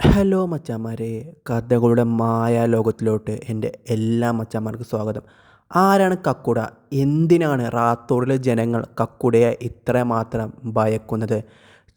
Hello മച്ചാമാരെ കഥകളുടെ മായ ലോകത്തിലോട്ട് എന്റെ എല്ലാ മച്ചാന്മാർക്കും സ്വാഗതം. ആരാണ് കക്കുട? എന്തിനാണ് റാത്തോടിലെ ജനങ്ങൾ കക്കുടയെ ഇത്രമാത്രം ഭയക്കുന്നത്?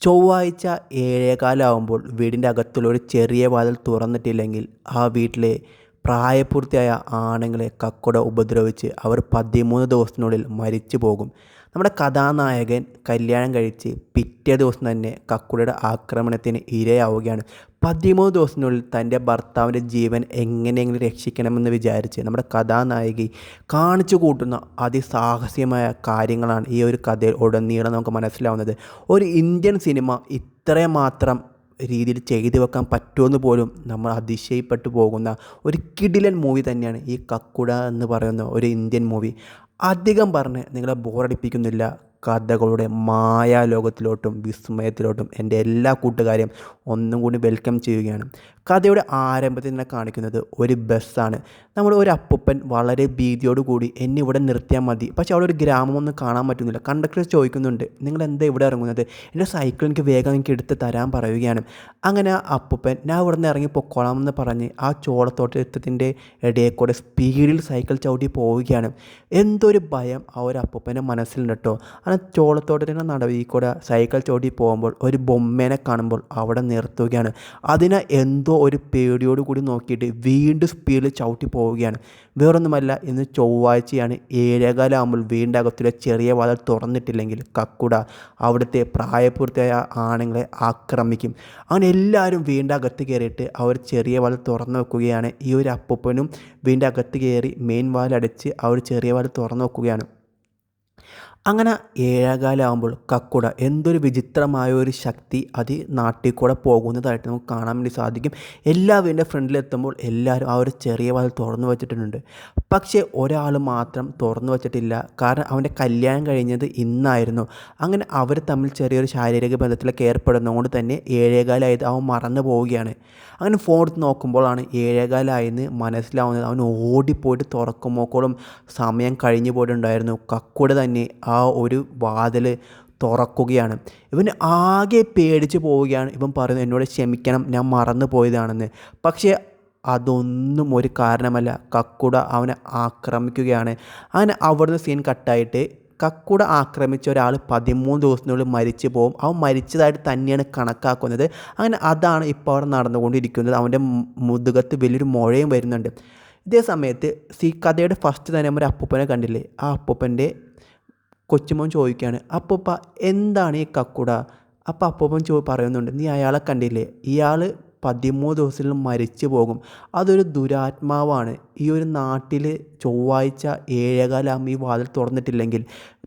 ചൊവ്വാഴ്ച ഏഴേകാലാവുമ്പോൾ വീടിന്റെ അകത്തുള്ള ഒരു ചെറിയ വാതിൽ തുറന്നിട്ടില്ലെങ്കിൽ ആ വീട്ടിലെ പ്രായപൂർത്തിയായ ആണുങ്ങളെ കക്കുട ഉപദ്രവിച്ച് അവർ പതിമൂന്ന് ദിവസത്തിനുള്ളിൽ മരിച്ചു പോകും നമ്മുടെ കഥാനായകൻ കല്യാണം കഴിച്ച് പിറ്റേ ദിവസം തന്നെ കക്കുടയുടെ ആക്രമണത്തിന് ഇരയാവുകയാണ്. പതിമൂന്ന് ദിവസത്തിനുള്ളിൽ തന്റെ ഭർത്താവിന്റെ ജീവൻ എങ്ങനെയെങ്കിലും രക്ഷിക്കണമെന്ന് വിചാരിച്ച് നമ്മുടെ കഥാനായികി കാണിച്ചു കൂട്ടുന്ന അതിസാഹസികമായ കാര്യങ്ങളാണ് ഈ ഒരു കഥയിൽ ഉടനീളം നമുക്ക് മനസ്സിലാവുന്നത്. ഒരു ഇന്ത്യൻ സിനിമ ഇത്രയും മാത്രം രീതിയിൽ ചെയ്തു വെക്കാൻ പറ്റുമെന്ന് പോലും നമ്മൾ അതിശയപ്പെട്ടു പോകുന്ന ഒരു കിടിലൻ മൂവി തന്നെയാണ് ഈ കക്കുട എന്ന് പറയുന്ന ഒരു ഇന്ത്യൻ മൂവി. അധികം പറഞ്ഞ് നിങ്ങളെ ബോറടിപ്പിക്കുന്നില്ല. കഥകളുടെ മായാലോകത്തിലോട്ടും വിസ്മയത്തിലോട്ടും എന്റെ എല്ലാ കൂട്ടുകാരെയും ഒന്നും കൂടി വെൽക്കം ചെയ്യുകയാണ്. കഥയുടെ ആരംഭത്തിൽ തന്നെ കാണിക്കുന്നത് ഒരു ബസ്സാണ് നമ്മൾ ഒരു അപ്പൂപ്പൻ വളരെ ഭീതിയോടുകൂടി എന്നെ ഇവിടെ നിർത്തിയാൽ മതി. പക്ഷേ അവിടെ ഒരു ഗ്രാമമൊന്നും കാണാൻ പറ്റുന്നില്ല. കണ്ടക്ടർ ചോദിക്കുന്നുണ്ട് നിങ്ങൾ എന്താ ഇവിടെ ഇറങ്ങുന്നത്? എന്റെ സൈക്കിൾ എനിക്ക് വേഗം എനിക്ക് എടുത്ത് തരാൻ പറയുകയാണ്. അങ്ങനെ അപ്പൂപ്പൻ ഞാൻ ഇവിടെ നിന്ന് ഇറങ്ങി പൊക്കോളാമെന്ന് പറഞ്ഞ് ആ ചോളത്തോട്ടത്തിന്റെ ഇടയിൽ കൂടെ സ്പീഡിൽ സൈക്കിൾ ചവിട്ടി പോവുകയാണ്. എന്തൊരു ഭയം ആ ഒരു അപ്പൂപ്പന്റെ മനസ്സിലുണ്ട് കേട്ടോ അങ്ങനെ ചോളത്തോട്ടത്തിന്റെ നടവിൽ കൂടെ സൈക്കിൾ ചവിട്ടി പോകുമ്പോൾ ഒരു ബൊമ്മേനെ കാണുമ്പോൾ അവിടെ നിർത്തുകയാണ്. അതിനെ എന്തോ ഒരു പേടിയോട് കൂടി നോക്കിയിട്ട് വീണ്ടും സ്പീഡിൽ ചവിട്ടി പോവുകയാണ്. വേറൊന്നുമല്ല ഇന്ന് ചൊവ്വാഴ്ചയാണ് ഏഴേകാലാകുമ്പോൾ വീണ്ടകത്തിലെ ചെറിയ വാതിൽ തുറന്നിട്ടില്ലെങ്കിൽ കക്കുട അവിടുത്തെ പ്രായപൂർത്തിയായ ആണുങ്ങളെ ആക്രമിക്കും. അങ്ങനെ എല്ലാവരും വീണ്ടകത്ത് കയറിയിട്ട് അവർ ചെറിയ വാതിൽ തുറന്നു വെക്കുകയാണ്. ഈ ഒരു അപ്പൂപ്പനും വീണ്ടകത്ത് കയറി മെയിൻ വാതിലടച്ച് അവർ ചെറിയ വാതിൽ തുറന്നു വെക്കുകയാണ്. അങ്ങനെ ഏഴാകാലാകുമ്പോൾ കക്കുട എന്തൊരു വിചിത്രമായ ഒരു ശക്തി അത് നാട്ടിൽ കൂടെ പോകുന്നതായിട്ട് നമുക്ക് കാണാൻ വേണ്ടി സാധിക്കും. എല്ലാ വീടിന്റെ ഫ്രണ്ടിലെത്തുമ്പോൾ എല്ലാവരും ആ ഒരു ചെറിയ വാതിൽ തുറന്നു വച്ചിട്ടുണ്ട്. പക്ഷേ ഒരാൾ മാത്രം തുറന്നു വച്ചിട്ടില്ല. കാരണം അവന്റെ കല്യാണം കഴിഞ്ഞത് ഇന്നായിരുന്നു. അങ്ങനെ അവർ തമ്മിൽ ചെറിയൊരു ശാരീരിക ബന്ധത്തിലൊക്കെ ഏർപ്പെടുന്നതുകൊണ്ട് തന്നെ ഏഴേകാലായത് അവൻ മറന്നു പോവുകയാണ്. അങ്ങനെ ഫോൺ എടുത്ത് നോക്കുമ്പോഴാണ് ഏഴേകാലായെന്ന് മനസ്സിലാവുന്നത്. അവൻ ഓടിപ്പോയിട്ട് തുറക്കുമ്പോക്കോളും സമയം കഴിഞ്ഞു പോയിട്ടുണ്ടായിരുന്നു. കക്കുട തന്നെ ഒരു വാതിൽ തുറക്കുകയാണ്. ഇവൻ ആകെ പേടിച്ച് പോവുകയാണ്. ഇവൻ പറയുന്നത് എന്നോട് ക്ഷമിക്കണം ഞാൻ മറന്നു പോയതാണെന്ന്. പക്ഷേ അതൊന്നും ഒരു കാരണമല്ല. കക്കുട അവനെ ആക്രമിക്കുകയാണ്. അങ്ങനെ അവിടുന്ന് സീൻ കട്ടായിട്ട് കക്കുട ആക്രമിച്ച ഒരാൾ പതിമൂന്ന് ദിവസത്തിനുള്ളിൽ മരിച്ചു പോകും. അവൻ മരിച്ചതായിട്ട് തന്നെയാണ് കണക്കാക്കുന്നത്. അങ്ങനെ അതാണ് ഇപ്പോൾ അവിടെ നടന്നുകൊണ്ടിരിക്കുന്നത്. അവന്റെ മുതുകത്ത് വലിയൊരു മുഴയും വരുന്നുണ്ട്. ഇതേ സമയത്ത് സി കഥയുടെ ഫസ്റ്റ് തന്നെ ഒരു അപ്പൂപ്പനെ കണ്ടില്ലേ? ആ അപ്പൂപ്പന്റെ കൊച്ചുമോൻ ചോദിക്കുകയാണ് അപ്പൂപ്പ എന്താണ് ഈ കക്കുട? അപ്പോൾ അപ്പൂപ്പൻ ചോ പറയുന്നുണ്ട് നീ അയാളെ കണ്ടില്ലേ? ഇയാൾ പതിമൂന്ന് ദിവസത്തിൽ മരിച്ചു പോകും. അതൊരു ദുരാത്മാവാണ്. ഈ ഒരു നാട്ടിൽ ചൊവ്വാഴ്ച ഏഴേകാലാകുമ്പോൾ ഈ വാതിൽ തുറന്നിട്ടില്ലെങ്കിൽ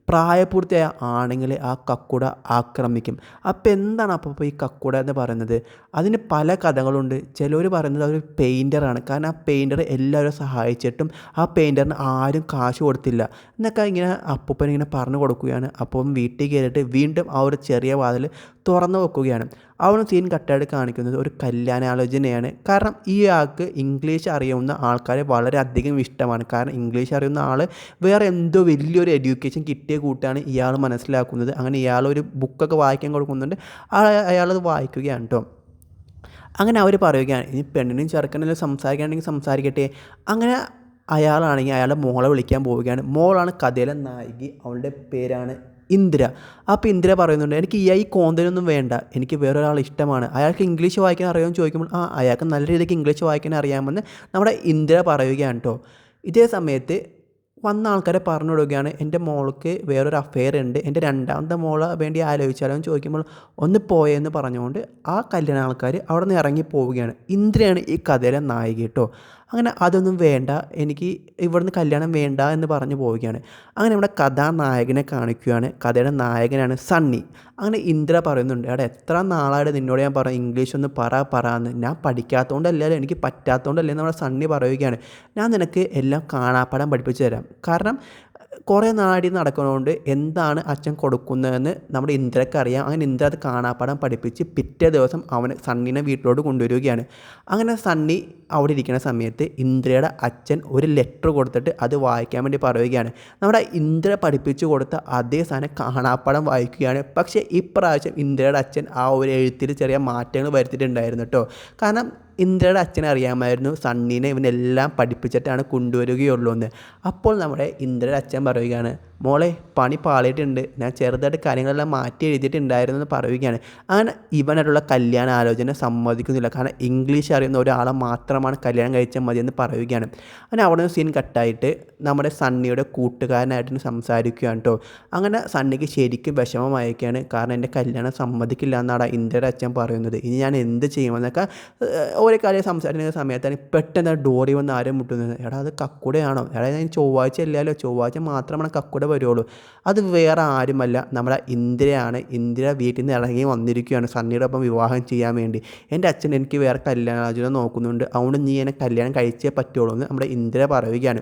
പ്രായപൂർത്തിയായ ആണെങ്കിൽ ആ കക്കുട ആക്രമിക്കും. അപ്പോൾ എന്താണ് അപ്പോൾ ഈ കക്കുട എന്ന് പറയുന്നത്? അതിന് പല കഥകളുണ്ട്. ചിലർ പറയുന്നത് അതൊരു പെയിന്ററാണ് കാരണം ആ പെയിന്റർ എല്ലാവരും സഹായിച്ചിട്ടും ആ പെയിന്ററിന് ആരും കാശ് കൊടുത്തില്ല. എന്നൊക്കെ ഇങ്ങനെ അപ്പൂപ്പൻ ഇങ്ങനെ പറഞ്ഞു കൊടുക്കുകയാണ്. അപ്പം വീട്ടിൽ കയറിയിട്ട് വീണ്ടും ആ ഒരു ചെറിയ വാതിൽ തുറന്നു വെക്കുകയാണ്. അവിടെ സീൻ കട്ടായിട്ട് കാണിക്കുന്നത് ഒരു കല്യാണാലോചനയാണ്. കാരണം ഈ ആൾക്ക് ഇംഗ്ലീഷ് അറിയാവുന്ന ആൾക്കാരെ വളരെയധികം ഇഷ്ടമാണ്. കാരണം ഇംഗ്ലീഷ് അറിയുന്ന ആൾ വേറെ എന്തോ വലിയൊരു എഡ്യൂക്കേഷൻ കിട്ടിയ കൂട്ടാണ് ഇയാൾ മനസ്സിലാക്കുന്നത്. അങ്ങനെ ഇയാൾ ഒരു ബുക്കൊക്കെ വായിക്കാൻ കൊടുക്കുന്നുണ്ട്. അയാളത് വായിക്കുകയാണ് കേട്ടോ അങ്ങനെ അവർ പറയുകയാണ് ഇനി പെണ്ണിനും ചെറുക്കനും സംസാരിക്കുകയാണെങ്കിൽ സംസാരിക്കട്ടെ. അങ്ങനെ അയാളാണെങ്കിൽ അയാളുടെ മോളെ വിളിക്കാൻ പോവുകയാണ്. മോളാണ് കഥയിലെ നായികി അവളുടെ പേരാണ് ഇന്ദിര. അപ്പോൾ ഇന്ദിര പറയുന്നുണ്ട് എനിക്ക് ഈ കോന്തനൊന്നും വേണ്ട എനിക്ക് വേറൊരാൾ ഇഷ്ടമാണ്. അയാൾക്ക് ഇംഗ്ലീഷ് വായിക്കാൻ അറിയാമെന്ന് ചോദിക്കുമ്പോൾ ആ അയാൾക്ക് നല്ല രീതിക്ക് ഇംഗ്ലീഷ് വായിക്കാൻ അറിയാമെന്ന് നമ്മുടെ ഇന്ദിര പറയുകയാണ് കേട്ടോ ഇതേ സമയത്ത് വന്ന ആൾക്കാരെ പറഞ്ഞു കൊടുക്കുകയാണ് എന്റെ മോൾക്ക് വേറൊരു അഫെയർ ഉണ്ട് എന്റെ രണ്ടാമത്തെ മോളെ വേണ്ടി ആലോചിച്ചാലോ? എന്ന് ചോദിക്കുമ്പോൾ ഒന്ന് പോയെന്ന് പറഞ്ഞുകൊണ്ട് ആ കല്യാണ ആൾക്കാർ അവിടെ നിന്ന് ഇറങ്ങി പോവുകയാണ്. ഇന്ദ്രയാണ് ഈ കഥയിലെ നായിക കേട്ടോ. അങ്ങനെ അതൊന്നും വേണ്ട. എനിക്ക് ഇവിടുന്ന് കല്യാണം വേണ്ട എന്ന് പറഞ്ഞു പോവുകയാണ്. അങ്ങനെ ഇവിടെ കഥാനായകനെ കാണിക്കുകയാണ്. കഥയുടെ നായകനാണ് സണ്ണി. അങ്ങനെ ഇന്ദ്ര പറയുന്നുണ്ട് എടാ എത്ര നാളായിട്ട് നിന്നോട് ഞാൻ പറഞ്ഞു ഇംഗ്ലീഷ് ഒന്ന് പറ പറ എന്ന് ഞാൻ പഠിക്കാത്തതുകൊണ്ടല്ലേ എനിക്ക് പറ്റാത്തതുകൊണ്ടല്ലേ നമ്മുടെ സണ്ണി പറയുകയാണ്. ഞാൻ നിനക്ക് എല്ലാം കാണാപ്പാടം പഠിപ്പിച്ചു തരാം. കാരണം കുറേ നാടി നടക്കുന്നതുകൊണ്ട് എന്താണ് അച്ഛൻ കൊടുക്കുന്നതെന്ന് നമ്മുടെ ഇന്ദ്രക്ക് അറിയാം. അങ്ങനെ ഇന്ദ്ര അത് കാണാപ്പാടം പഠിപ്പിച്ച് പിറ്റേ ദിവസം അവന് സണ്ണിനെ വീട്ടിലോട്ട് കൊണ്ടുവരികയാണ്. അങ്ങനെ സണ്ണി അവിടെ ഇരിക്കുന്ന സമയത്ത് ഇന്ദ്രയുടെ അച്ഛൻ ഒരു ലെറ്റർ കൊടുത്തിട്ട് അത് വായിക്കാൻ വേണ്ടി പറയുകയാണ്. നമ്മുടെ ഇന്ദ്ര പഠിപ്പിച്ചു കൊടുത്ത അതേ സാധനം കാണാപ്പാടം വായിക്കുകയാണ്. പക്ഷേ ഇപ്രാവശ്യം ഇന്ദ്രയുടെ അച്ഛൻ ആ ഒരു എഴുത്തിൽ ചെറിയ മാറ്റങ്ങൾ വരുത്തിയിട്ടുണ്ടായിരുന്നു കേട്ടോ. കാരണം ഇന്ദ്രയുടെ അച്ഛനെ അറിയാമായിരുന്നു. സണ്ണീനെ ഇവനെല്ലാം പഠിപ്പിച്ചിട്ടാണ് കൊണ്ടുവരികയുള്ളൂ എന്ന്. അപ്പോൾ നമ്മുടെ ഇന്ദ്രയുടെ അച്ഛൻ പറയുകയാണ് മോളെ പണി പാളിയിട്ടുണ്ട്. ഞാൻ ചെറുതായിട്ട് കാര്യങ്ങളെല്ലാം മാറ്റി എഴുതിയിട്ടുണ്ടായിരുന്നു എന്ന് പറയുകയാണ്. അങ്ങനെ ഇവനായിട്ടുള്ള കല്യാണ ആലോചന സമ്മതിക്കുന്നില്ല. കാരണം ഇംഗ്ലീഷ് അറിയുന്ന ഒരാളെ മാത്രമാണ് കല്യാണം കഴിച്ചാൽ മതി എന്ന് പറയുകയാണ്. അങ്ങനെ അവിടെ നിന്ന് സീൻ കട്ടായിട്ട് നമ്മുടെ സണ്ണിയുടെ കൂട്ടുകാരനായിട്ട് സംസാരിക്കുകയാണ് കേട്ടോ. അങ്ങനെ സണ്ണിക്ക് ശരിക്കും വിഷമമായിരിക്കുകയാണ്. കാരണം എന്റെ കല്യാണം സമ്മതിക്കില്ല എന്നാണ് ഇന്ദ്രയുടെ അച്ഛൻ പറയുന്നത്. ഇനി ഞാൻ എന്ത് ചെയ്യുമെന്നൊക്കെ ഓരോ കാര്യം സംസാരിക്കുന്ന സമയത്താണ് പെട്ടെന്ന് ഡോറി വന്ന് ആരും മുട്ടുന്നത്. എടാ അത് കക്കുടയാണോ? എടാ ഞാൻ ചൊവ്വാഴ്ച അല്ലല്ലോ. ചൊവ്വാഴ്ച മാത്രമാണ് കക്കുട വരുള്ളൂ. അത് വേറെ ആരുമല്ല. നമ്മുടെ ഇന്ദിരയാണ്. ഇന്ദിര വീട്ടിൽ നിന്ന് ഇറങ്ങി വന്നിരിക്കുകയാണ്. സണ്ണിയുടെ ഒപ്പം വിവാഹം ചെയ്യാൻ വേണ്ടി. എന്റെ അച്ഛൻ എനിക്ക് വേറെ കല്യാണാലോചന നോക്കുന്നുണ്ട്. അതുകൊണ്ട് നീ എന്നെ കല്യാണം കഴിച്ചേ പറ്റുള്ളൂ എന്ന് നമ്മുടെ ഇന്ദിര പറയുകയാണ്.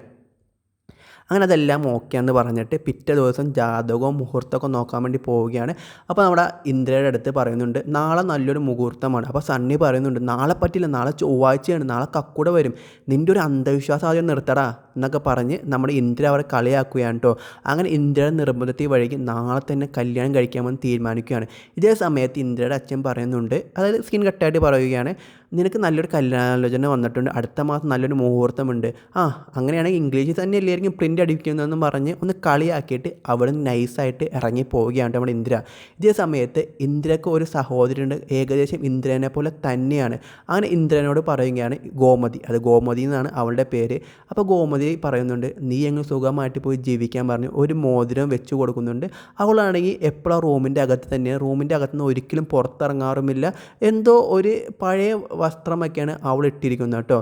അങ്ങനെ അതെല്ലാം ഓക്കെ എന്ന് പറഞ്ഞിട്ട് പിറ്റേ ദിവസം ജാതകവും മുഹൂർത്തമൊക്കെ നോക്കാൻ വേണ്ടി പോവുകയാണ്. അപ്പോൾ നമ്മുടെ ഇന്ദ്രയുടെ അടുത്ത് പറയുന്നുണ്ട് നാളെ നല്ലൊരു മുഹൂർത്തമാണ്. അപ്പോൾ സണ്ണി പറയുന്നുണ്ട് നാളെ പറ്റില്ല നാളെ ചൊവ്വാഴ്ചയാണ് നാളെ കക്കൂടെ വരും. നിന്റെ ഒരു അന്ധവിശ്വാസം ആദ്യം നിർത്തടാ. എന്നൊക്കെ പറഞ്ഞ് നമ്മുടെ ഇന്ദ്ര അവരെ കളിയാക്കുകയാണ് കേട്ടോ അങ്ങനെ ഇന്ദ്രയുടെ നിർബന്ധത്തിൽ വഴിക്ക് നാളെ തന്നെ കല്യാണം കഴിക്കാമെന്ന് തീരുമാനിക്കുകയാണ്. ഇതേ സമയത്ത് ഇന്ദ്രയുടെ അച്ഛൻ പറയുന്നുണ്ട് അതായത് സ്കിൻ കട്ടായിട്ട് പറയുകയാണ് നിനക്ക് നല്ലൊരു കല്യാണാലോചന വന്നിട്ടുണ്ട് അടുത്ത മാസം നല്ലൊരു മുഹൂർത്തമുണ്ട്. ആ അങ്ങനെയാണെങ്കിൽ ഇംഗ്ലീഷിൽ തന്നെ അല്ലായിരിക്കും പ്രിന്റ് അടിക്കുന്നതെന്നും പറഞ്ഞ് ഒന്ന് കളിയാക്കിയിട്ട് അവിടെ നൈസായിട്ട് ഇറങ്ങി പോവുകയാണ് നമ്മുടെ ഇന്ദ്ര. ഇതേ സമയത്ത് ഇന്ദ്രക്ക് ഒരു സഹോദരിയുണ്ട് ഏകദേശം ഇന്ദ്രനെ പോലെ തന്നെയാണ്. അങ്ങനെ ഇന്ദ്രനോട് പറയുകയാണ് ഗോമതി അത് ഗോമതി എന്നാണ് അവളുടെ പേര്. അപ്പോൾ ഗോമതി പറയുന്നുണ്ട് നീ അങ്ങ് സുഖമായിട്ട് പോയി ജീവിക്കാൻ പറഞ്ഞു? ഒരു മോതിരം വെച്ച് കൊടുക്കുന്നുണ്ട്. അവളാണെങ്കിൽ എപ്പോഴും റൂമിന്റെ അകത്ത് തന്നെ. റൂമിന്റെ അകത്ത് നിന്ന് ഒരിക്കലും പുറത്തിറങ്ങാറുമില്ല. എന്തോ ഒരു പഴയ വസ്ത്രമൊക്കെയാണ് അവൾ ഇട്ടിരിക്കുന്നത് കേട്ടോ.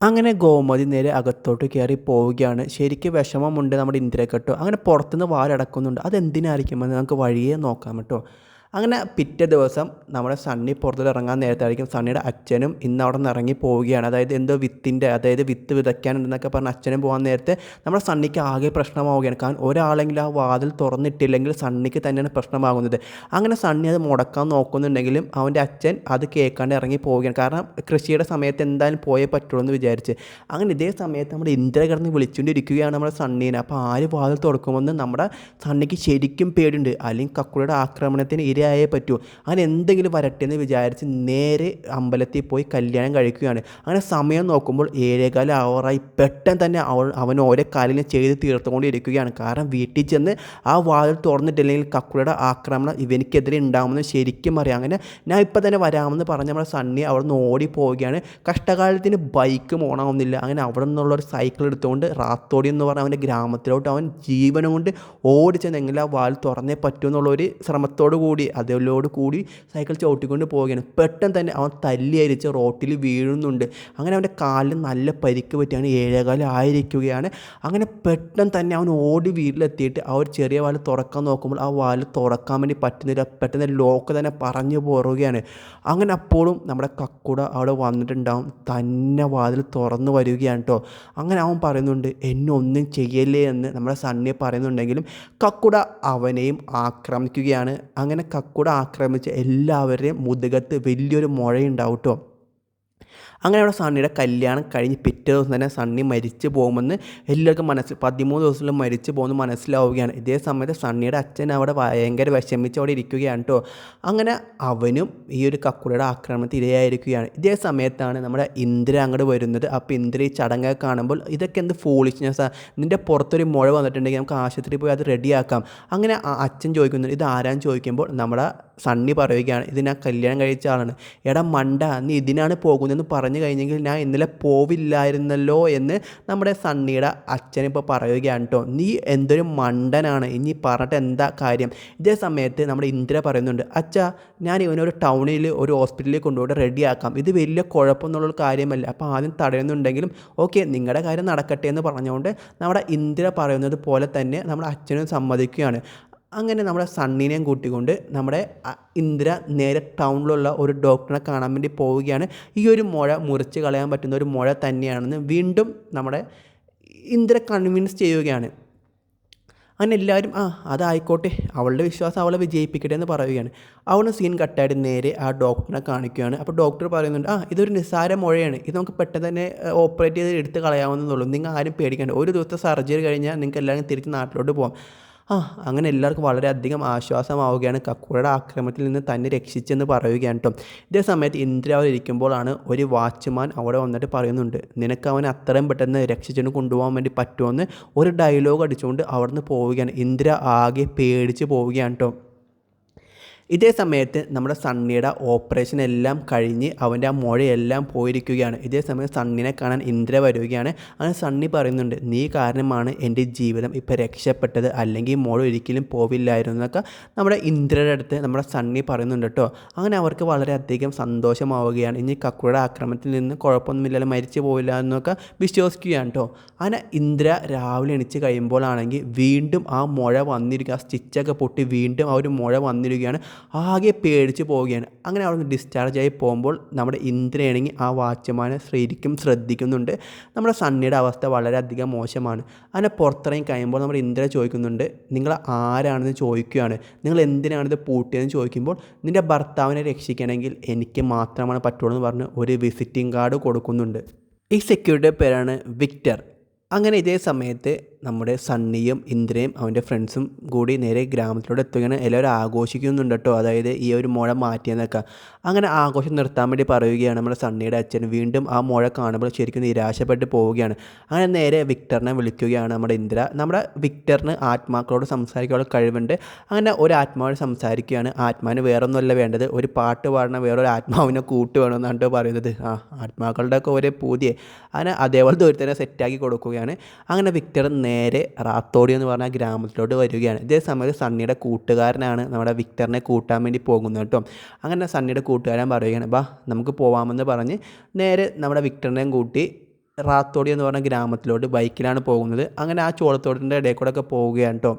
അങ്ങനെ ഗോമതി നേരെ അകത്തോട്ട് കയറി പോവുകയാണ്. ശരിക്കും വിഷമമുണ്ട് നമ്മുടെ ഇന്ദ്രക്കെട്ടോ അങ്ങനെ പുറത്തുനിന്ന് വാലടക്കുന്നുണ്ട്. അതെന്തിനായിരിക്കുമെന്ന് നമുക്ക് വഴിയേ നോക്കാം കേട്ടോ. അങ്ങനെ പിറ്റേ ദിവസം നമ്മുടെ സണ്ണി പുറത്തു ഇറങ്ങാൻ നേരത്തായിരിക്കും സണ്ണിയുടെ അച്ഛനും ഇന്ന് അവിടെ നിന്ന് ഇറങ്ങി പോവുകയാണ്. അതായത് എന്തോ വിത്തിന്റെ അതായത് വിത്ത് വിതയ്ക്കാനുണ്ടെന്നൊക്കെ പറഞ്ഞ് അച്ഛനും പോകാൻ നേരത്തെ നമ്മുടെ സണ്ണിക്ക് ആകെ പ്രശ്നമാവുകയാണ്. കാരണം ഒരാളെങ്കിലും ആ വാതിൽ തുറന്നിട്ടില്ലെങ്കിൽ സണ്ണിക്ക് തന്നെയാണ് പ്രശ്നമാകുന്നത്. അങ്ങനെ സണ്ണി അത് മുടക്കാൻ നോക്കുന്നുണ്ടെങ്കിലും അവന്റെ അച്ഛൻ അത് കേൾക്കാണ്ട് ഇറങ്ങി പോവുകയാണ്. കാരണം കൃഷിയുടെ സമയത്ത് എന്തായാലും പോയേ പറ്റുള്ളൂ എന്ന് വിചാരിച്ച്. അങ്ങനെ ഇതേ സമയത്ത് നമ്മുടെ ഇന്ദ്ര കിടന്ന് വിളിച്ചുകൊണ്ടിരിക്കുകയാണ് നമ്മുടെ സണ്ണീനെ. അപ്പോൾ ആര് വാതിൽ തുറക്കുമെന്ന് നമ്മുടെ സണ്ണിക്ക് ശരിക്കും പേടിയുണ്ട്. അല്ലെങ്കിൽ കക്കുളിയുടെ ആക്രമണത്തിന് ഇരയായേ പറ്റൂ. അങ്ങനെ എന്തെങ്കിലും വരട്ടെ എന്ന് വിചാരിച്ച് നേരെ അമ്പലത്തിൽ പോയി കല്യാണം കഴിക്കുകയാണ്. അങ്ങനെ സമയം നോക്കുമ്പോൾ ഏഴേകാല ആവറായി പെട്ടെന്ന് തന്നെ അവൾ അവൻ ഓരോ കാലിനെ ചെയ്ത് തീർത്തുകൊണ്ടിരിക്കുകയാണ്. കാരണം വീട്ടിൽ ചെന്ന് ആ വാതിൽ തുറന്നിട്ടില്ലെങ്കിൽ കക്കുളയുടെ ആക്രമണം ഇവനിക്കെതിരെ ഉണ്ടാകുമെന്ന് ശരിക്കും അറിയാം. അങ്ങനെ ഞാൻ ഇപ്പം തന്നെ വരാമെന്ന് പറഞ്ഞ് നമ്മുടെ സണ്ണി അവിടെ നിന്ന് ഓടി പോവുകയാണ് കഷ്ടകാലത്തിന് ബൈക്ക് ഓണാവുന്നില്ല. അങ്ങനെ അവിടെ നിന്നുള്ള ഒരു സൈക്കിൾ എടുത്തുകൊണ്ട് റാത്തോടി എന്ന് പറഞ്ഞ അവന്റെ ഗ്രാമത്തിലോട്ട് അവൻ ജീവനം കൊണ്ട് ഓടിച്ചെന്നെങ്കിൽ ആ വാൽ തുറന്നേ പറ്റൂ എന്നുള്ളൊരു ശ്രമത്തോടു കൂടി അതിലോട് കൂടി സൈക്കിൾ ചവിട്ടിക്കൊണ്ട് പോവുകയാണ്. പെട്ടെന്ന് തന്നെ അവൻ തല്ലി അരിച്ച് റോട്ടിൽ വീഴുന്നുണ്ട്. അങ്ങനെ അവന്റെ കാലിൽ നല്ല പരിക്ക് പറ്റിയാണ്. ഏഴേകാലം ആയിരിക്കുകയാണ്. അങ്ങനെ പെട്ടെന്ന് തന്നെ അവൻ ഓടി വീട്ടിലെത്തിയിട്ട് ആ ഒരു ചെറിയ വാൽ തുറക്കാൻ നോക്കുമ്പോൾ ആ വാൽ തുറക്കാൻ വേണ്ടി പറ്റുന്നില്ല പെട്ടെന്ന് ലോക്ക് തന്നെ പറഞ്ഞു പോറുകയാണ് അങ്ങനെ അപ്പോഴും നമ്മുടെ കക്കൂട അവിടെ വന്നിട്ടുണ്ടാവും. തന്നെ വാതിൽ തുറന്നു വരികയാണ് കേട്ടോ അങ്ങനെ അവൻ പറയുന്നുണ്ട് എന്നെ ഒന്നും ചെയ്യല്ലേ എന്ന് നമ്മുടെ സണ്ണിയെ പറയുന്നുണ്ടെങ്കിലും കക്കുട അവനെയും ആക്രമിക്കുകയാണ്. അങ്ങനെ കക്കുട ആക്രമിച്ച് എല്ലാവരുടെയും മുതുകത്ത് വലിയൊരു മുഴയുണ്ടാവും കേട്ടോ അങ്ങനെ അവിടെ സണ്ണിയുടെ കല്യാണം കഴിഞ്ഞ് പിറ്റേ ദിവസം തന്നെ സണ്ണി മരിച്ചു പോകുമെന്ന് എല്ലാവർക്കും മനസ്സിൽ പതിമൂന്ന് ദിവസത്തിൽ മരിച്ചു പോകുമെന്ന് മനസ്സിലാവുകയാണ്. ഇതേ സമയത്ത് സണ്ണിയുടെ അച്ഛൻ അവിടെ ഭയങ്കര വിഷമിച്ച് അവിടെ ഇരിക്കുകയാണ് കേട്ടോ അങ്ങനെ അവനും ഈ ഒരു കക്കുടയുടെ ആക്രമണത്തിൽ ഇരയായിരിക്കുകയാണ് ഇതേ സമയത്താണ് നമ്മുടെ ഇന്ദ്ര അങ്ങോട്ട് വരുന്നത്. അപ്പോൾ ഇന്ദ്ര ഈ ചടങ്ങൊക്കെ കാണുമ്പോൾ ഇതൊക്കെ എന്ത് ഫോളിഷ്നെസ്സാണ് നിന്റെ പുറത്തൊരു മുഴ വന്നിട്ടുണ്ടെങ്കിൽ നമുക്ക് ആശുപത്രിയിൽ പോയി അത് റെഡിയാക്കാം അങ്ങനെ അച്ഛൻ ചോദിക്കുന്നു ഇത് ആരാന്ന്? ചോദിക്കുമ്പോൾ നമ്മുടെ സണ്ണി പറയുകയാണ് ഇത് ഞാൻ കല്യാണം കഴിച്ച ആളാണ്. എടാ മണ്ട നീ ഇതിനാണ് പോകുന്നതെന്ന് പറഞ്ഞു കഴിഞ്ഞെങ്കിൽ ഞാൻ ഇന്നലെ പോവില്ലായിരുന്നല്ലോ എന്ന് നമ്മുടെ സണ്ണിയുടെ അച്ഛനിപ്പോൾ പറയുകയാണ് കേട്ടോ. നീ എന്തൊരു മണ്ടനാണ്. ഇനി പറഞ്ഞിട്ട് എന്താ കാര്യം? ഇതേ സമയത്ത് നമ്മുടെ ഇന്ദ്ര പറയുന്നുണ്ട് അച്ഛാ ഞാൻ ഇവനൊരു ടൗണിൽ ഒരു ഹോസ്പിറ്റലിൽ കൊണ്ടുപോയി റെഡിയാക്കാം. ഇത് വലിയ കുഴപ്പമെന്നുള്ളൊരു കാര്യമല്ല. അപ്പോൾ ആദ്യം തടയുന്നുണ്ടെങ്കിലും ഓക്കെ നിങ്ങളുടെ കാര്യം നടക്കട്ടെ എന്ന് പറഞ്ഞുകൊണ്ട് നമ്മുടെ ഇന്ദ്ര പറയുന്നത് പോലെ തന്നെ നമ്മുടെ അച്ഛനും സമ്മതിക്കുകയാണ്. അങ്ങനെ നമ്മുടെ സണ്ണിനെയും കൂട്ടിക്കൊണ്ട് നമ്മുടെ ഇന്ദ്ര നേരെ ടൗണിലുള്ള ഒരു ഡോക്ടറിനെ കാണാൻ വേണ്ടി പോവുകയാണ്. ഈ ഒരു മുഴ മുറിച്ച് കളയാൻ പറ്റുന്ന ഒരു മുഴ തന്നെയാണെന്ന് വീണ്ടും നമ്മുടെ ഇന്ദ്ര കൺവിൻസ് ചെയ്യുകയാണ്. അങ്ങനെ എല്ലാവരും ആ അതായിക്കോട്ടെ അവളുടെ വിശ്വാസം അവളെ വിജയിപ്പിക്കട്ടെ എന്ന് പറയുകയാണ്. അവളുടെ സീൻ കട്ടായിട്ട് നേരെ ആ ഡോക്ടറിനെ കാണിക്കുകയാണ്. അപ്പോൾ ഡോക്ടർ പറയുന്നുണ്ട് ആ ഇതൊരു നിസ്സാര മുഴയാണ്. ഇത് നമുക്ക് പെട്ടെന്ന് തന്നെ ഓപ്പറേറ്റ് ചെയ്ത് എടുത്ത് കളയാവുന്നതുള്ളൂ നിങ്ങൾ ആരും പേടിക്കേണ്ട. ഒരു ദിവസത്തെ സർജറി കഴിഞ്ഞാൽ നിങ്ങൾക്ക് എല്ലാവരും തിരിച്ച് നാട്ടിലോട്ട് പോകാം ആ അങ്ങനെ എല്ലാവർക്കും വളരെയധികം ആശ്വാസമാവുകയാണ്. കക്കൂടയുടെ ആക്രമണത്തിൽ നിന്ന് തന്നെ രക്ഷിച്ചെന്ന് പറയുകയാണ് കേട്ടോ. ഇതേ സമയത്ത് ഇന്ദ്ര ഇരിക്കുമ്പോഴാണ് ഒരു വാച്ച്മാൻ അവിടെ വന്നിട്ട് പറയുന്നുണ്ട് നിനക്ക് അവനെ അത്രയും പെട്ടെന്ന് രക്ഷിച്ചുകൊണ്ട് കൊണ്ടുപോകാൻ വേണ്ടി പറ്റുമെന്ന് ഒരു ഡയലോഗ് അടിച്ചുകൊണ്ട് അവിടുന്ന് പോവുകയാണ്. ഇന്ദ്ര ആകെ പേടിച്ച് പോവുകയാണ് കേട്ടോ. ഇതേ സമയത്ത് നമ്മുടെ സണ്ണിയുടെ ഓപ്പറേഷൻ എല്ലാം കഴിഞ്ഞ് അവന്റെ ആ മുഴയെല്ലാം പോയിരിക്കുകയാണ്. ഇതേ സമയം സണ്ണിനെ കാണാൻ ഇന്ദ്ര വരികയാണ്. അങ്ങനെ സണ്ണി പറയുന്നുണ്ട് നീ കാരണമാണ് എന്റെ ജീവിതം ഇപ്പോൾ രക്ഷപ്പെട്ടത്. അല്ലെങ്കിൽ മുഴ ഒരിക്കലും പോവില്ലായിരുന്നു എന്നൊക്കെ നമ്മുടെ ഇന്ദ്രയുടെ അടുത്ത് നമ്മുടെ സണ്ണി പറയുന്നുണ്ട് കേട്ടോ. അങ്ങനെ അവർക്ക് വളരെയധികം സന്തോഷമാവുകയാണ്. ഇനി കക്കുയുടെ ആക്രമണത്തിൽ നിന്ന് കുഴപ്പമൊന്നുമില്ലല്ലോ മരിച്ചു പോവില്ല എന്നൊക്കെ വിശ്വസിക്കുകയാണ് കേട്ടോ. അങ്ങനെ ഇന്ദ്ര രാവിലെ എണിച്ച് കഴിയുമ്പോഴാണെങ്കിൽ വീണ്ടും ആ മുഴ വന്നിരിക്കുക ആ സ്റ്റിച്ചൊക്കെ പൊട്ടി വീണ്ടും ആ ഒരു മുഴ വന്നിരിക്കുകയാണ്. ആകെ പേടിച്ച് പോവുകയാണ്. അങ്ങനെ അവിടെ നിന്ന് ഡിസ്ചാർജ് ആയി പോകുമ്പോൾ നമ്മുടെ ഇന്ദ്രയാണെങ്കിൽ ആ വാച്ച്മാനെ ശരിക്കും ശ്രദ്ധിക്കുന്നുണ്ട്. നമ്മുടെ സണ്ണിയുടെ അവസ്ഥ വളരെയധികം മോശമാണ്. അങ്ങനെ പുറത്തിറങ്ങി കഴിയുമ്പോൾ നമ്മുടെ ഇന്ദ്ര ചോദിക്കുന്നുണ്ട് നിങ്ങൾ ആരാണെന്ന് ചോദിക്കുകയാണ്? നിങ്ങൾ എന്തിനാണിത് പൂട്ടിയതെന്ന് ചോദിക്കുമ്പോൾ നിന്റെ ഭർത്താവിനെ രക്ഷിക്കണമെങ്കിൽ എനിക്ക് മാത്രമാണ് പറ്റുള്ളൂ എന്ന് പറഞ്ഞ് ഒരു വിസിറ്റിംഗ് കാർഡ് കൊടുക്കുന്നുണ്ട്. ഈ സെക്യൂരിറ്റിയുടെ പേരാണ് വിക്ടർ. അങ്ങനെ ഇതേ സമയത്ത് നമ്മുടെ സണ്ണിയും ഇന്ദ്രയും അവന്റെ ഫ്രണ്ട്സും കൂടി നേരെ ഗ്രാമത്തിലൂടെ എത്തുകയാണ്. എല്ലാവരും ആഘോഷിക്കുന്നുണ്ട് കേട്ടോ അതായത് ഈ ഒരു മുഴ മാറ്റിയെന്നൊക്കെ. അങ്ങനെ ആഘോഷം നിർത്താൻ വേണ്ടി പറയുകയാണ് നമ്മുടെ സണ്ണിയുടെ അച്ഛൻ. വീണ്ടും ആ മുഴ കാണുമ്പോൾ ശരിക്കും നിരാശപ്പെട്ട് പോവുകയാണ്. അങ്ങനെ നേരെ വിക്ടറിനെ വിളിക്കുകയാണ് നമ്മുടെ ഇന്ദ്ര. നമ്മുടെ വിക്ടറിന് ആത്മാക്കളോട് സംസാരിക്കാനുള്ള കഴിവുണ്ട്. അങ്ങനെ ഒരു ആത്മാവോട് സംസാരിക്കുകയാണ്. ആത്മാവിന് വേറൊന്നുമല്ല വേണ്ടത്. ഒരു പാട്ട് പാടുന്ന വേറൊരു ആത്മാവിനെ കൂട്ടുവേണമെന്നാണ് പറയുന്നത്. ആ ആത്മാക്കളുടെ ഒക്കെ ഒരു പൂതിയെ. അങ്ങനെ അതേപോലെ ഒരുത്തനെ സെറ്റാക്കി കൊടുക്കുകയാണ്. അങ്ങനെ വിക്ടർ നേരെ റാത്തോടി എന്ന് പറഞ്ഞ ഗ്രാമത്തിലോട്ട് വരികയാണ്. ഇതേ സമയത്ത് സണ്ണിയുടെ കൂട്ടുകാരനാണ് നമ്മുടെ വിക്ടറിനെ കൂട്ടാൻ വേണ്ടി പോകുന്നത് കേട്ടോ. അങ്ങനെ സണ്ണിയുടെ കൂട്ടുകാരൻ പറയുകയാണ് ബാ നമുക്ക് പോവാമെന്ന് പറഞ്ഞ് നേരെ നമ്മുടെ വിക്ടറിനെയും കൂട്ടി റാത്തോടി എന്ന് പറഞ്ഞ ഗ്രാമത്തിലോട്ട് ബൈക്കിലാണ് പോകുന്നത്. അങ്ങനെ ആ ചോളത്തോടിന്റെ ഇടയിൽ കൂടെ ഒക്കെ പോവുകയാണ് കേട്ടോ.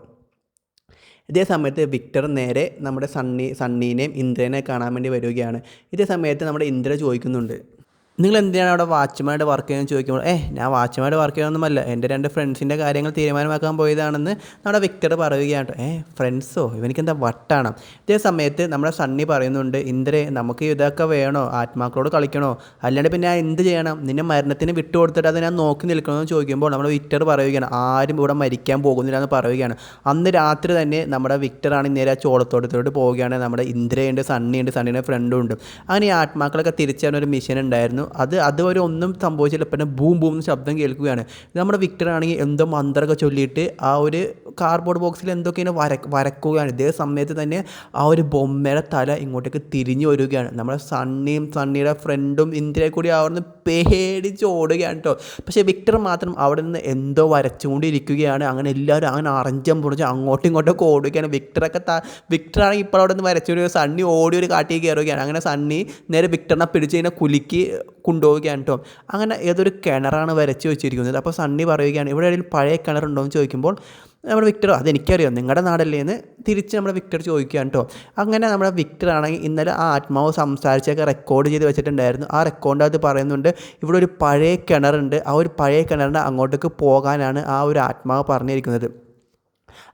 ഇതേ സമയത്ത് വിക്ടർ നേരെ നമ്മുടെ സണ്ണി സണ്ണീനെയും ഇന്ദ്രനെ കാണാൻ വേണ്ടി വരികയാണ്. ഇതേ സമയത്ത് നമ്മുടെ ഇന്ദ്ര ചോദിക്കുന്നുണ്ട് നിങ്ങൾ എന്തിനാണ് അവിടെ വാച്ച്മാരുടെ വർക്ക് ചെയ്യുന്നത് ചോദിക്കുമ്പോൾ ഏ ഞാൻ വാച്ച്മാരുടെ വർക്ക് ചെയ്യണമെന്നല്ല എന്റെ രണ്ട് ഫ്രണ്ട്സിന്റെ കാര്യങ്ങൾ തീരുമാനമാക്കാൻ പോയതാണെന്ന് നമ്മുടെ വിക്ടർ പറയുകയാണ് ഏ ഫ്രണ്ട്സോ ഇവനിക്ക് എന്താ വട്ടാണ്? ഇതേ സമയത്ത് നമ്മുടെ സണ്ണി പറയുന്നുണ്ട് ഇന്ദ്രേ നമുക്ക് ഇതൊക്കെ വേണോ? ആത്മാക്കളോട് കളിക്കണോ? അല്ലാണ്ട് പിന്നെ ഞാൻ എന്ത് ചെയ്യണം? നിന്നെ മരണത്തിന് വിട്ടു കൊടുത്തിട്ട് അത് ഞാൻ നോക്കി നിൽക്കണമെന്ന് ചോദിക്കുമ്പോൾ നമ്മുടെ വിക്ടർ പറയുകയാണ് ആരും ഇവിടെ മരിക്കാൻ പോകുന്നില്ല എന്ന് പറയുകയാണ്. അന്ന് രാത്രി തന്നെ നമ്മുടെ വിക്ടറാണ് നേരെ ആ ചോളത്തോട്ടത്തിലോട്ട് പോവുകയാണ്. നമ്മുടെ ഇന്ദ്രയുണ്ട് സണ്ണിയുണ്ട് സണ്ണിയുടെ ഫ്രണ്ടും ഉണ്ട്. അങ്ങനെ ഈ ആത്മാക്കളൊക്കെ ഒരു മിഷൻ ഉണ്ടായിരുന്നു. അത് അതുവരെ ഒന്നും സംഭവിച്ചില്ല. പിന്നെ ബൂം ബൂം എന്ന് ശബ്ദം കേൾക്കുകയാണ്. നമ്മുടെ വിക്ടർ ആണെങ്കിൽ എന്തോ മന്ത്രമൊക്കെ ചൊല്ലിയിട്ട് ആ ഒരു കാർഡ്ബോർഡ് ബോക്സിൽ എന്തൊക്കെ ഇങ്ങനെ വര വരക്കുകയാണ്. ഇതേ സമയത്ത് തന്നെ ആ ഒരു ബൊമ്മയുടെ തല ഇങ്ങോട്ടേക്ക് തിരിഞ്ഞു വരികയാണ്. നമ്മുടെ സണ്ണിയും സണ്ണിയുടെ ഫ്രണ്ടും ഇന്ത്യയെ കൂടി അവിടുന്ന് പേടിച്ച് ഓടുകയാണ് കേട്ടോ. പക്ഷേ വിക്ടർ മാത്രം അവിടെ നിന്ന് എന്തോ വരച്ചുകൊണ്ടിരിക്കുകയാണ്. അങ്ങനെ എല്ലാവരും അങ്ങനെ അറഞ്ചം പൊറിച്ച് അങ്ങോട്ടും ഇങ്ങോട്ടും ഓടുകയാണ്. വിക്ടറൊക്കെ ത വിക്ടറാണെങ്കിൽ ഇപ്പോൾ അവിടെ നിന്ന് വരച്ചു സണ്ണി ഓടി ഒരു കാട്ടിൽ കയറുകയാണ്. അങ്ങനെ സണ്ണി നേരെ വിക്ടറിനെ പിടിച്ച് കഴിഞ്ഞാൽ കുലുക്കി കൊണ്ടുപോവുകയാണ് കേട്ടോ അങ്ങനെ ഏതൊരു കിണറാണ് വരച്ച് വെച്ചിരിക്കുന്നത്. അപ്പോൾ സണ്ണി പറയുകയാണ് ഇവിടെ ഇടയിൽ പഴയ കിണറുണ്ടോ? എന്ന് ചോദിക്കുമ്പോൾ നമ്മുടെ വിക്ടർ അതെനിക്കറിയാം. നിങ്ങളുടെ നാടല്ലേ എന്ന് തിരിച്ച് നമ്മുടെ വിക്ടർ ചോദിക്കുകയാണ് കേട്ടോ അങ്ങനെ നമ്മുടെ വിക്ടർ ആണെങ്കിൽ ഇന്നലെ ആ ആത്മാവ് സംസാരിച്ചൊക്കെ റെക്കോർഡ് ചെയ്ത് വെച്ചിട്ടുണ്ടായിരുന്നു. ആ അത് പറയുന്നുണ്ട് ഇവിടെ ഒരു പഴയ കിണറുണ്ട്. ആ ഒരു പഴയ കിണറിന്റെ അങ്ങോട്ടേക്ക് പോകാനാണ് ആ ഒരു ആത്മാവ് പറഞ്ഞിരിക്കുന്നത്.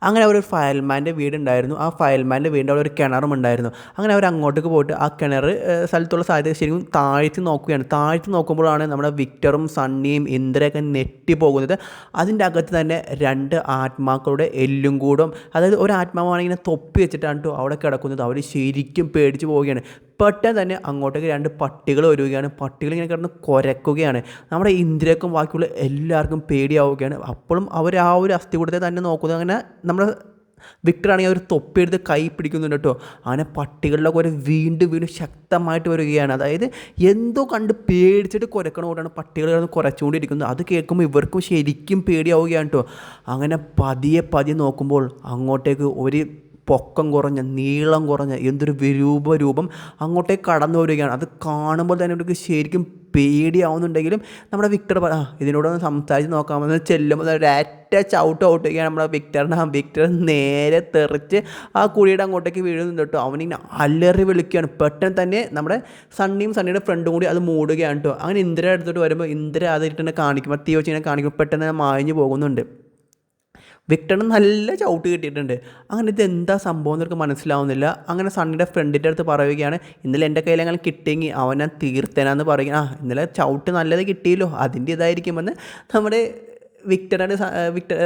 അങ്ങനെ ഒരു ഫയൽമാന്റെ വീടുണ്ടായിരുന്നു. ആ ഫയൽമാന്റെ വീടിന്റെ അവിടെ ഒരു കിണറും ഉണ്ടായിരുന്നു. അങ്ങനെ അവർ അങ്ങോട്ടേക്ക് പോയിട്ട് ആ കിണർ സ്ഥലത്തുള്ള സാധ്യത ശരിക്കും താഴ്ത്തി നോക്കുകയാണ്. താഴ്ത്തി നോക്കുമ്പോഴാണ് നമ്മുടെ വിക്ടറും സണ്ണിയും ഇന്ദ്രയൊക്കെ നെറ്റി പോകുന്നത്. അതിന്റെ അകത്ത് തന്നെ രണ്ട് ആത്മാക്കളുടെ എല്ലും കൂടും. അതായത് ഒരു ആത്മാവാണ് ഇങ്ങനെ തൊപ്പി വെച്ചിട്ടാണ് കേട്ടോ അവിടെ കിടക്കുന്നത്. അവർ ശരിക്കും പേടിച്ച് പോവുകയാണ്. പെട്ടെന്ന് തന്നെ അങ്ങോട്ടേക്ക് രണ്ട് പട്ടികൾ വരികയാണ്. പട്ടികൾ ഇങ്ങനെ കിടന്ന് കുരക്കുകയാണ്. നമ്മുടെ ഇന്ദ്രക്കും ബാക്കിയുള്ള എല്ലാവർക്കും പേടിയാവുകയാണ്. അപ്പോഴും അവർ ആ ഒരു അസ്ഥികൂടത്തെ തന്നെ നോക്കുന്നത് അങ്ങനെ നമ്മുടെ വിക്ടറാണെങ്കിൽ അവർ തൊപ്പിയെടുത്ത് കൈ പിടിക്കുന്നുണ്ട് കേട്ടോ. അങ്ങനെ പട്ടികളുടെ കുര വീണ്ടും വീണ്ടും ശക്തമായിട്ട് വരികയാണ്. അതായത് എന്തോ കണ്ട് പേടിച്ചിട്ട് കുരക്കണ കൂടാണ് പട്ടികൾ കിടന്ന് കുറച്ചുകൊണ്ടിരിക്കുന്നത് അത് കേൾക്കുമ്പോൾ ഇവർക്കും ശരിക്കും പേടിയാവുകയാണ് കേട്ടോ. അങ്ങനെ പതിയെ പതിയെ നോക്കുമ്പോൾ അങ്ങോട്ടേക്ക് ഒരു പൊക്കം കുറഞ്ഞ നീളം കുറഞ്ഞ എന്തൊരു വിരൂപ രൂപം അങ്ങോട്ടേക്ക് കടന്നു വരികയാണ്. അത് കാണുമ്പോൾ തന്നെ ഇവർക്ക് ശരിക്കും പേടിയാവുന്നുണ്ടെങ്കിലും നമ്മുടെ വിക്ടർ ആ ഇതിനോടൊന്ന് സംസാരിച്ച് നോക്കാമെന്ന് ചെല്ലുമ്പോൾ ഒരറ്റ ചവിട്ട് ഔട്ടുകയാണ് നമ്മുടെ വിക്ടറിനെ. ആ വിക്ടർ നേരെ തെറിച്ച് ആ കുഴിയുടെ അങ്ങോട്ടേക്ക് വീഴുന്നുണ്ട് കേട്ടോ. അവനിങ്ങനെ അലറി വിളിക്കുകയാണ്. പെട്ടെന്ന് തന്നെ നമ്മുടെ സണ്ണിയും സണ്ണിയുടെ ഫ്രണ്ടും കൂടി അത് മൂടുകയാണ് കേട്ടോ. അങ്ങനെ ഇന്ദ്ര അടുത്തോട്ട് വരുമ്പോൾ ഇന്ദ്ര അതിട്ട് തന്നെ കാണിക്കുമ്പോൾ തീ വെച്ച് ഇങ്ങനെ കാണിക്കുമ്പോൾ പെട്ടെന്ന് മായഞ്ഞു പോകുന്നുണ്ട്. വിക്ടറിന് നല്ല ചവിട്ട് കിട്ടിയിട്ടുണ്ട്. അങ്ങനെ ഇത് എന്താ സംഭവം എന്നവർക്ക് മനസ്സിലാവുന്നില്ല. അങ്ങനെ സണ്ണിയുടെ ഫ്രണ്ടിന്റെ അടുത്ത് പറയുകയാണ് ഇന്നലെ എന്റെ കയ്യിൽ അങ്ങനെ കിട്ടിയെങ്കിൽ ഞാൻ തീർത്തനാന്ന് പറയുക. ആ ഇന്നലെ ചവിട്ട് നല്ലത് കിട്ടിയല്ലോ. അതിന്റെ ഇതായിരിക്കുമെന്ന് നമ്മുടെ വിക്ടറുടെ വിക്ടർ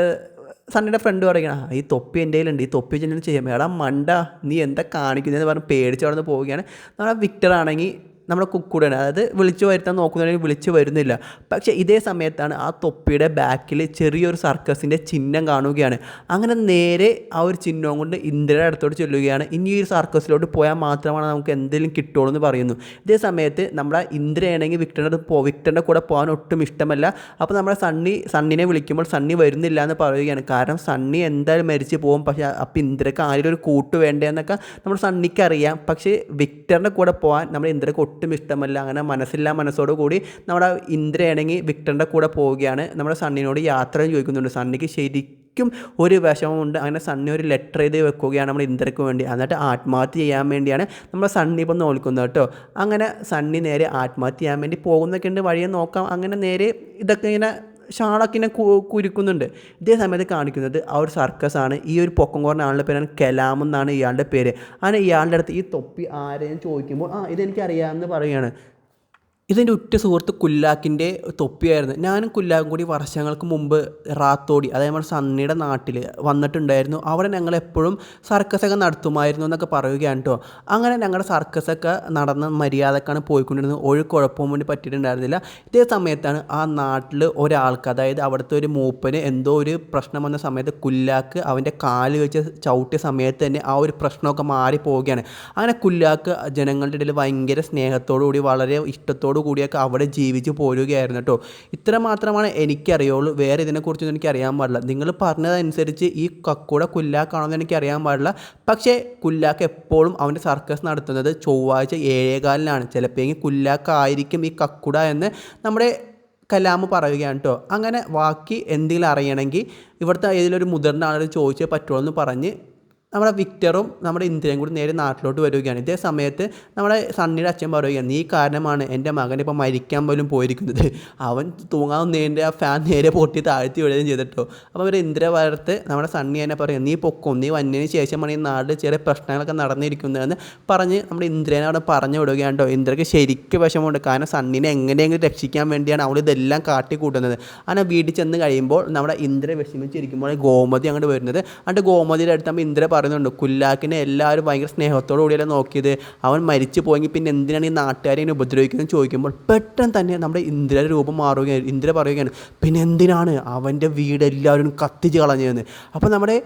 സണ്ണിയുടെ ഫ്രണ്ട് പറയുകയാണ് "ആ, ഈ തൊപ്പി എന്റെ കയ്യിലുണ്ട്. ഈ തൊപ്പി ചെല്ലുന്നത് ചെയ്യാം. എടാ മണ്ട നീ എന്താ കാണിക്കുന്നതെന്ന് പറഞ്ഞ് പേടിച്ച് അവിടെ നിന്ന് പോവുകയാണ്. നമ്മുടെ വിക്ടർ ആണെങ്കിൽ നമ്മുടെ കുക്കൂടാണ് അതായത് വിളിച്ചു വരുത്താൻ നോക്കുന്നുണ്ടെങ്കിൽ വിളിച്ചു വരുന്നില്ല. പക്ഷേ ഇതേ സമയത്താണ് ആ തൊപ്പിയുടെ ബാക്കിൽ ചെറിയൊരു സർക്കസിന്റെ ചിഹ്നം കാണുകയാണ്. അങ്ങനെ നേരെ ആ ഒരു ചിഹ്നം കൊണ്ട് ഇന്ദ്രയുടെ അടുത്തോട്ട് ചൊല്ലുകയാണ്. ഇനി ഈ ഒരു സർക്കസിലോട്ട് പോയാൽ മാത്രമാണ് നമുക്ക് എന്തെങ്കിലും കിട്ടുള്ളൂ എന്ന് പറയുന്നു. ഇതേ സമയത്ത് നമ്മുടെ ഇന്ദ്രയാണെങ്കിൽ വിക്ടറിന്റെ പോ വിക്ടറിന്റെ കൂടെ പോകാൻ ഒട്ടും ഇഷ്ടമല്ല. അപ്പോൾ നമ്മുടെ സണ്ണി സണ്ണിനെ വിളിക്കുമ്പോൾ സണ്ണി വരുന്നില്ല എന്ന് പറയുകയാണ്. കാരണം സണ്ണി എന്തായാലും മരിച്ചു പോകും. പക്ഷേ അപ്പോൾ ഇന്ദ്രക്ക് ആരെങ്കിലും ഒരു കൂട്ട് വേണ്ടതെന്നൊക്കെ നമ്മുടെ സണ്ണിക്കറിയാം പക്ഷേ വിക്ടറിന്റെ കൂടെ പോകാൻ നമ്മുടെ ഇന്ദ്രക്ക് ഒട്ടും ഇഷ്ടമല്ല. അങ്ങനെ മനസ്സില്ല മനസ്സോടു കൂടി നമ്മുടെ ഇന്ദ്രയാണെങ്കിൽ വിക്ടറിന്റെ കൂടെ പോവുകയാണ്. നമ്മുടെ സണ്ണിനോട് യാത്ര ചോദിക്കുന്നുണ്ട്. സണ്ണിക്ക് ശരിക്കും ഒരു വിഷമമുണ്ട്. അങ്ങനെ സണ്ണി ഒരു ലെറ്റർ എഴുതി വെക്കുകയാണ് നമ്മൾ ഇന്ദ്രയ്ക്ക് വേണ്ടി. എന്നിട്ട് ആത്മഹത്യ ചെയ്യാൻ വേണ്ടിയാണ് നമ്മൾ സണ്ണി ഇപ്പം നോക്കുന്നത് കേട്ടോ. അങ്ങനെ സണ്ണി നേരെ ആത്മഹത്യ ചെയ്യാൻ വേണ്ടി പോകുന്നൊക്കെ ഉണ്ട്. വഴിയെ നോക്കാം. അങ്ങനെ നേരെ ഇതൊക്കെ ഇങ്ങനെ ഷാളൊക്കെ ഇങ്ങനെ കുരുക്കുന്നുണ്ട്. ഇതേ സമയത്ത് കാണിക്കുന്നത് ആ ഒരു സർക്കസാണ് ഈ ഒരു പൊക്കം കുറഞ്ഞ ആളുടെ പേരാണ് കലാം എന്നാണ് ഇയാളുടെ പേര്. അങ്ങനെ ഇയാളുടെ അടുത്ത് ഈ തൊപ്പി ആരെയും ചോദിക്കുമ്പോൾ ആ ഇതെനിക്കറിയാമെന്ന് പറയുകയാണ്. ഇതെന്റെ ഉറ്റ സുഹൃത്ത് കുല്ലാക്കിന്റെ തൊപ്പിയായിരുന്നു. ഞാനും കുല്ലാക്കും കൂടി വർഷങ്ങൾക്ക് മുമ്പ് റാത്തോടി അതായത് നമ്മുടെ സണ്ണിയുടെ നാട്ടിൽ വന്നിട്ടുണ്ടായിരുന്നു. അവിടെ ഞങ്ങൾ എപ്പോഴും സർക്കസൊക്കെ നടത്തുമായിരുന്നു എന്നൊക്കെ പറയുകയാണ് കേട്ടോ. അങ്ങനെ ഞങ്ങളുടെ സർക്കസൊക്കെ നടന്ന് മര്യാദക്കാണ് പോയിക്കൊണ്ടിരുന്നത്. ഒരു കുഴപ്പവും വേണ്ടി പറ്റിയിട്ടുണ്ടായിരുന്നില്ല. ഇതേ സമയത്താണ് ആ നാട്ടിൽ ഒരാൾക്ക് അതായത് അവിടുത്തെ ഒരു മൂപ്പന് എന്തോ ഒരു പ്രശ്നം വന്ന സമയത്ത് കുല്ലാക്ക് അവന്റെ കാൽ വെച്ച് ചവിട്ടിയ സമയത്ത് തന്നെ ആ ഒരു പ്രശ്നമൊക്കെ മാറി പോവുകയാണ് അങ്ങനെ കുല്ലാക്ക് ജനങ്ങളുടെ ഇടയിൽ ഭയങ്കര സ്നേഹത്തോടു കൂടി വളരെ ഇഷ്ടത്തോടു കൂടിയൊക്കെ അവിടെ ജീവിച്ച് പോരുകയായിരുന്നു കേട്ടോ. ഇത്ര മാത്രമാണ് എനിക്കറിയുള്ളൂ. വേറെ ഇതിനെക്കുറിച്ചൊന്നും എനിക്ക് അറിയാൻ പാടില്ല. നിങ്ങൾ പറഞ്ഞതനുസരിച്ച് ഈ കക്കൂടെ കുല്ലാക്കാണെന്ന് എനിക്ക് അറിയാൻ പാടില്ല. പക്ഷേ കുല്ലാക്ക് എപ്പോഴും അവന്റെ സർക്കസ് നടത്തുന്നത് ചൊവ്വാഴ്ച ഏഴേകാലിനാണ്. ചിലപ്പോൾ കുല്ലാക്കായിരിക്കും ഈ കക്കുട എന്ന് നമ്മുടെ കലാമ് പറയുകയാണ് കേട്ടോ. അങ്ങനെ ബാക്കി എന്തെങ്കിലും അറിയണമെങ്കിൽ ഇവിടുത്തെ ഏതിലൊരു മുതിർന്ന ആളോട് ചോദിച്ചേ പറ്റുള്ളൂ എന്ന് പറഞ്ഞ് നമ്മുടെ വിക്ടറും നമ്മുടെ ഇന്ദ്രയും കൂടി നേരെ നാട്ടിലോട്ട് വരികയാണ്. ഇതേ സമയത്ത് നമ്മുടെ സണ്ണിയുടെ അച്ഛൻ പറയുകയാണ് നീ കാരണമാണ് എന്റെ മകൻ ഇപ്പോൾ മരിക്കാൻ പോലും പോയിരിക്കുന്നത്. അവൻ തൂങ്ങാൻ നേരിന്റെ ആ ഫാൻ നേരെ പൊട്ടി താഴ്ത്തി വിടുകയും ചെയ്തിട്ടോ. അപ്പോൾ ഒരു ഇന്ദ്ര വളർത്ത് നമ്മുടെ സണ്ണി തന്നെ പറയും നീ പൊക്കും നീ വന്നതിന് ശേഷമാണ് ഈ നാട്ടിൽ ചെറിയ പ്രശ്നങ്ങളൊക്കെ നടന്നിരിക്കുന്നതെന്ന് പറഞ്ഞ് നമ്മുടെ ഇന്ദ്രനെ അവിടെ പറഞ്ഞു വിടുകയാണ് കേട്ടോ ഇന്ദ്രക്ക് ശരിക്കും വിഷമമുണ്ട്. കാരണം സണ്ണിനെ എങ്ങനെയെങ്കിലും രക്ഷിക്കാൻ വേണ്ടിയാണ് അവൾ ഇതെല്ലാം കാട്ടി കാട്ടിക്കൂട്ടുന്നത്. അങ്ങനെ വീട്ടിൽ ചെന്ന് കഴിയുമ്പോൾ നമ്മുടെ ഇന്ദ്ര വിഷമിച്ചിരിക്കുമ്പോൾ ഗോമതി അങ്ങോട്ട് വരുന്നത്. എന്നിട്ട് ഗോമതിയുടെ അടുത്ത് നമ്മൾ ഇന്ദ്ര പറയുന്നുണ്ട് കുല്ലാക്കിനെ എല്ലാവരും ഭയങ്കര സ്നേഹത്തോടു കൂടിയല്ലേ നോക്കിയത്? അവൻ മരിച്ചു പോയെങ്കിൽ പിന്നെ എന്തിനാണ് ഈ നാട്ടുകാരെ ഇങ്ങനെ ഉപദ്രവിക്കുന്നത്? ചോദിക്കുമ്പോൾ പെട്ടെന്ന് തന്നെ നമ്മുടെ ഇന്ദ്രയുടെ രൂപം മാറുകയാണ് ഇന്ദ്ര പറയുകയാണ് പിന്നെ എന്തിനാണ് അവന്റെ വീട് എല്ലാവരും കത്തിച്ച് കളഞ്ഞതെന്ന്? അപ്പോൾ നമ്മുടെ